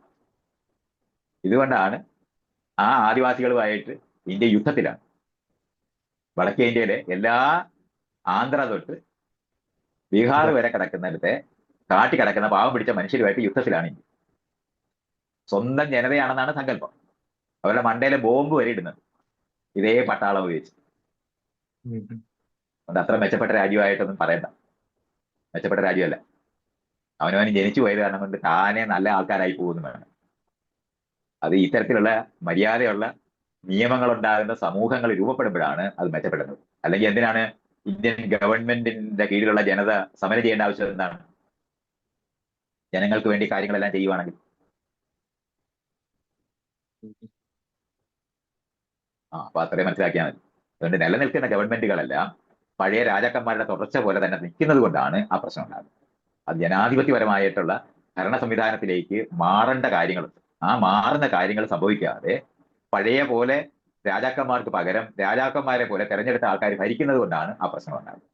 ഇതുകൊണ്ടാണ് ആ ആദിവാസികളുമായിട്ട് ഇന്ത്യ യുദ്ധത്തിലാണ്. വടക്കേ ഇന്ത്യയിലെ എല്ലാ ആന്ധ്ര തൊട്ട് ബീഹാർ വരെ കിടക്കുന്നിടത്തെ കാട്ടി കിടക്കുന്ന പാവം പിടിച്ച മനുഷ്യരുമായിട്ട് യുദ്ധത്തിലാണ് ഇന്ത്യ. സ്വന്തം ജനതയാണെന്നാണ് സങ്കല്പം. അവരുടെ മണ്ടയിലെ ബോംബ് വരെ ഇടുന്നത്. ഇതേ പട്ടാളം ഉപയോഗിച്ച്. അതുകൊണ്ട് അത്ര മെച്ചപ്പെട്ട രാജ്യമായിട്ടൊന്നും പറയണ്ട. മെച്ചപ്പെട്ട രാജ്യമല്ല. അവനവന് ജനിച്ചു പോയത് കാരണം കൊണ്ട് താനെ നല്ല ആൾക്കാരായി പോകുന്നു വേണം. അത് ഇത്തരത്തിലുള്ള മര്യാദയുള്ള നിയമങ്ങൾ ഉണ്ടാകുന്ന സമൂഹങ്ങൾ രൂപപ്പെടുമ്പോഴാണ് അത് മെച്ചപ്പെടുന്നത്. അല്ലെങ്കിൽ എന്തിനാണ് ഇന്ത്യൻ ഗവൺമെന്റിന്റെ കീഴിലുള്ള ജനത സമരം ചെയ്യേണ്ട ആവശ്യം എന്താണ്? ജനങ്ങൾക്ക് വേണ്ടി കാര്യങ്ങളെല്ലാം ചെയ്യുവാണെങ്കിൽ. ആ അപ്പൊ അത്രയും മനസ്സിലാക്കിയാൽ മതി. അതുകൊണ്ട് നിലനിൽക്കുന്ന ഗവൺമെന്റുകളെല്ലാം പഴയ രാജാക്കന്മാരുടെ തുടർച്ച പോലെ തന്നെ നിൽക്കുന്നത് കൊണ്ടാണ് ആ പ്രശ്നം ഉണ്ടാകുന്നത്. അത് ജനാധിപത്യപരമായിട്ടുള്ള ഭരണ സംവിധാനത്തിലേക്ക് മാറേണ്ട കാര്യങ്ങളുണ്ട്. ആ മാറുന്ന കാര്യങ്ങൾ സംഭവിക്കാതെ പഴയ പോലെ രാജാക്കന്മാർക്ക് പകരം രാജാക്കന്മാരെ പോലെ തെരഞ്ഞെടുത്ത ആൾക്കാർ ഭരിക്കുന്നത് കൊണ്ടാണ് ആ പ്രശ്നം ഉണ്ടാകുന്നത്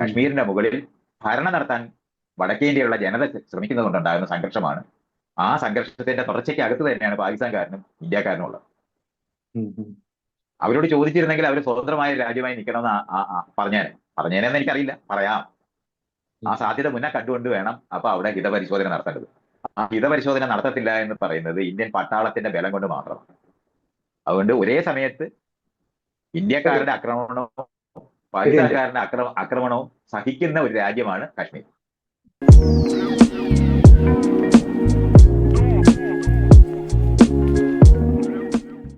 കശ്മീരിന്റെ മുകളിൽ ഭരണം നടത്താൻ വടക്കേ ഇന്ത്യയുള്ള ജനത ശ്രമിക്കുന്നത് കൊണ്ടുണ്ടാകുന്ന സംഘർഷമാണ്. ആ സംഘർഷത്തിന്റെ തുടർച്ചയ്ക്ക് അകത്ത് തന്നെയാണ് പാകിസ്ഥാൻകാരനും ഇന്ത്യക്കാരനും ഉള്ളത്. അവരോട് ചോദിച്ചിരുന്നെങ്കിൽ അവർ സ്വതന്ത്രമായ രാജ്യമായി നിൽക്കണമെന്ന് പറഞ്ഞേനെ. പറഞ്ഞേനെന്ന് എനിക്കറിയില്ല. പറയാം. ആ സാധ്യത മുന്നേ കണ്ടുകൊണ്ട് വേണം അപ്പൊ അവിടെ ഹിതപരിശോധന നടത്തേണ്ടത്. ആ ഹിതപരിശോധന നടത്തത്തില്ല എന്ന് പറയുന്നത് ഇന്ത്യൻ പട്ടാളത്തിന്റെ ബലം കൊണ്ട് മാത്രമാണ്. അതുകൊണ്ട് ഒരേ സമയത്ത് ഇന്ത്യക്കാരുടെ ആക്രമണവും പാകിസ്ഥാൻകാരുടെ ആക്രമ ആക്രമണവും സഹിക്കുന്ന ഒരു രാജ്യമാണ് കാശ്മീർ.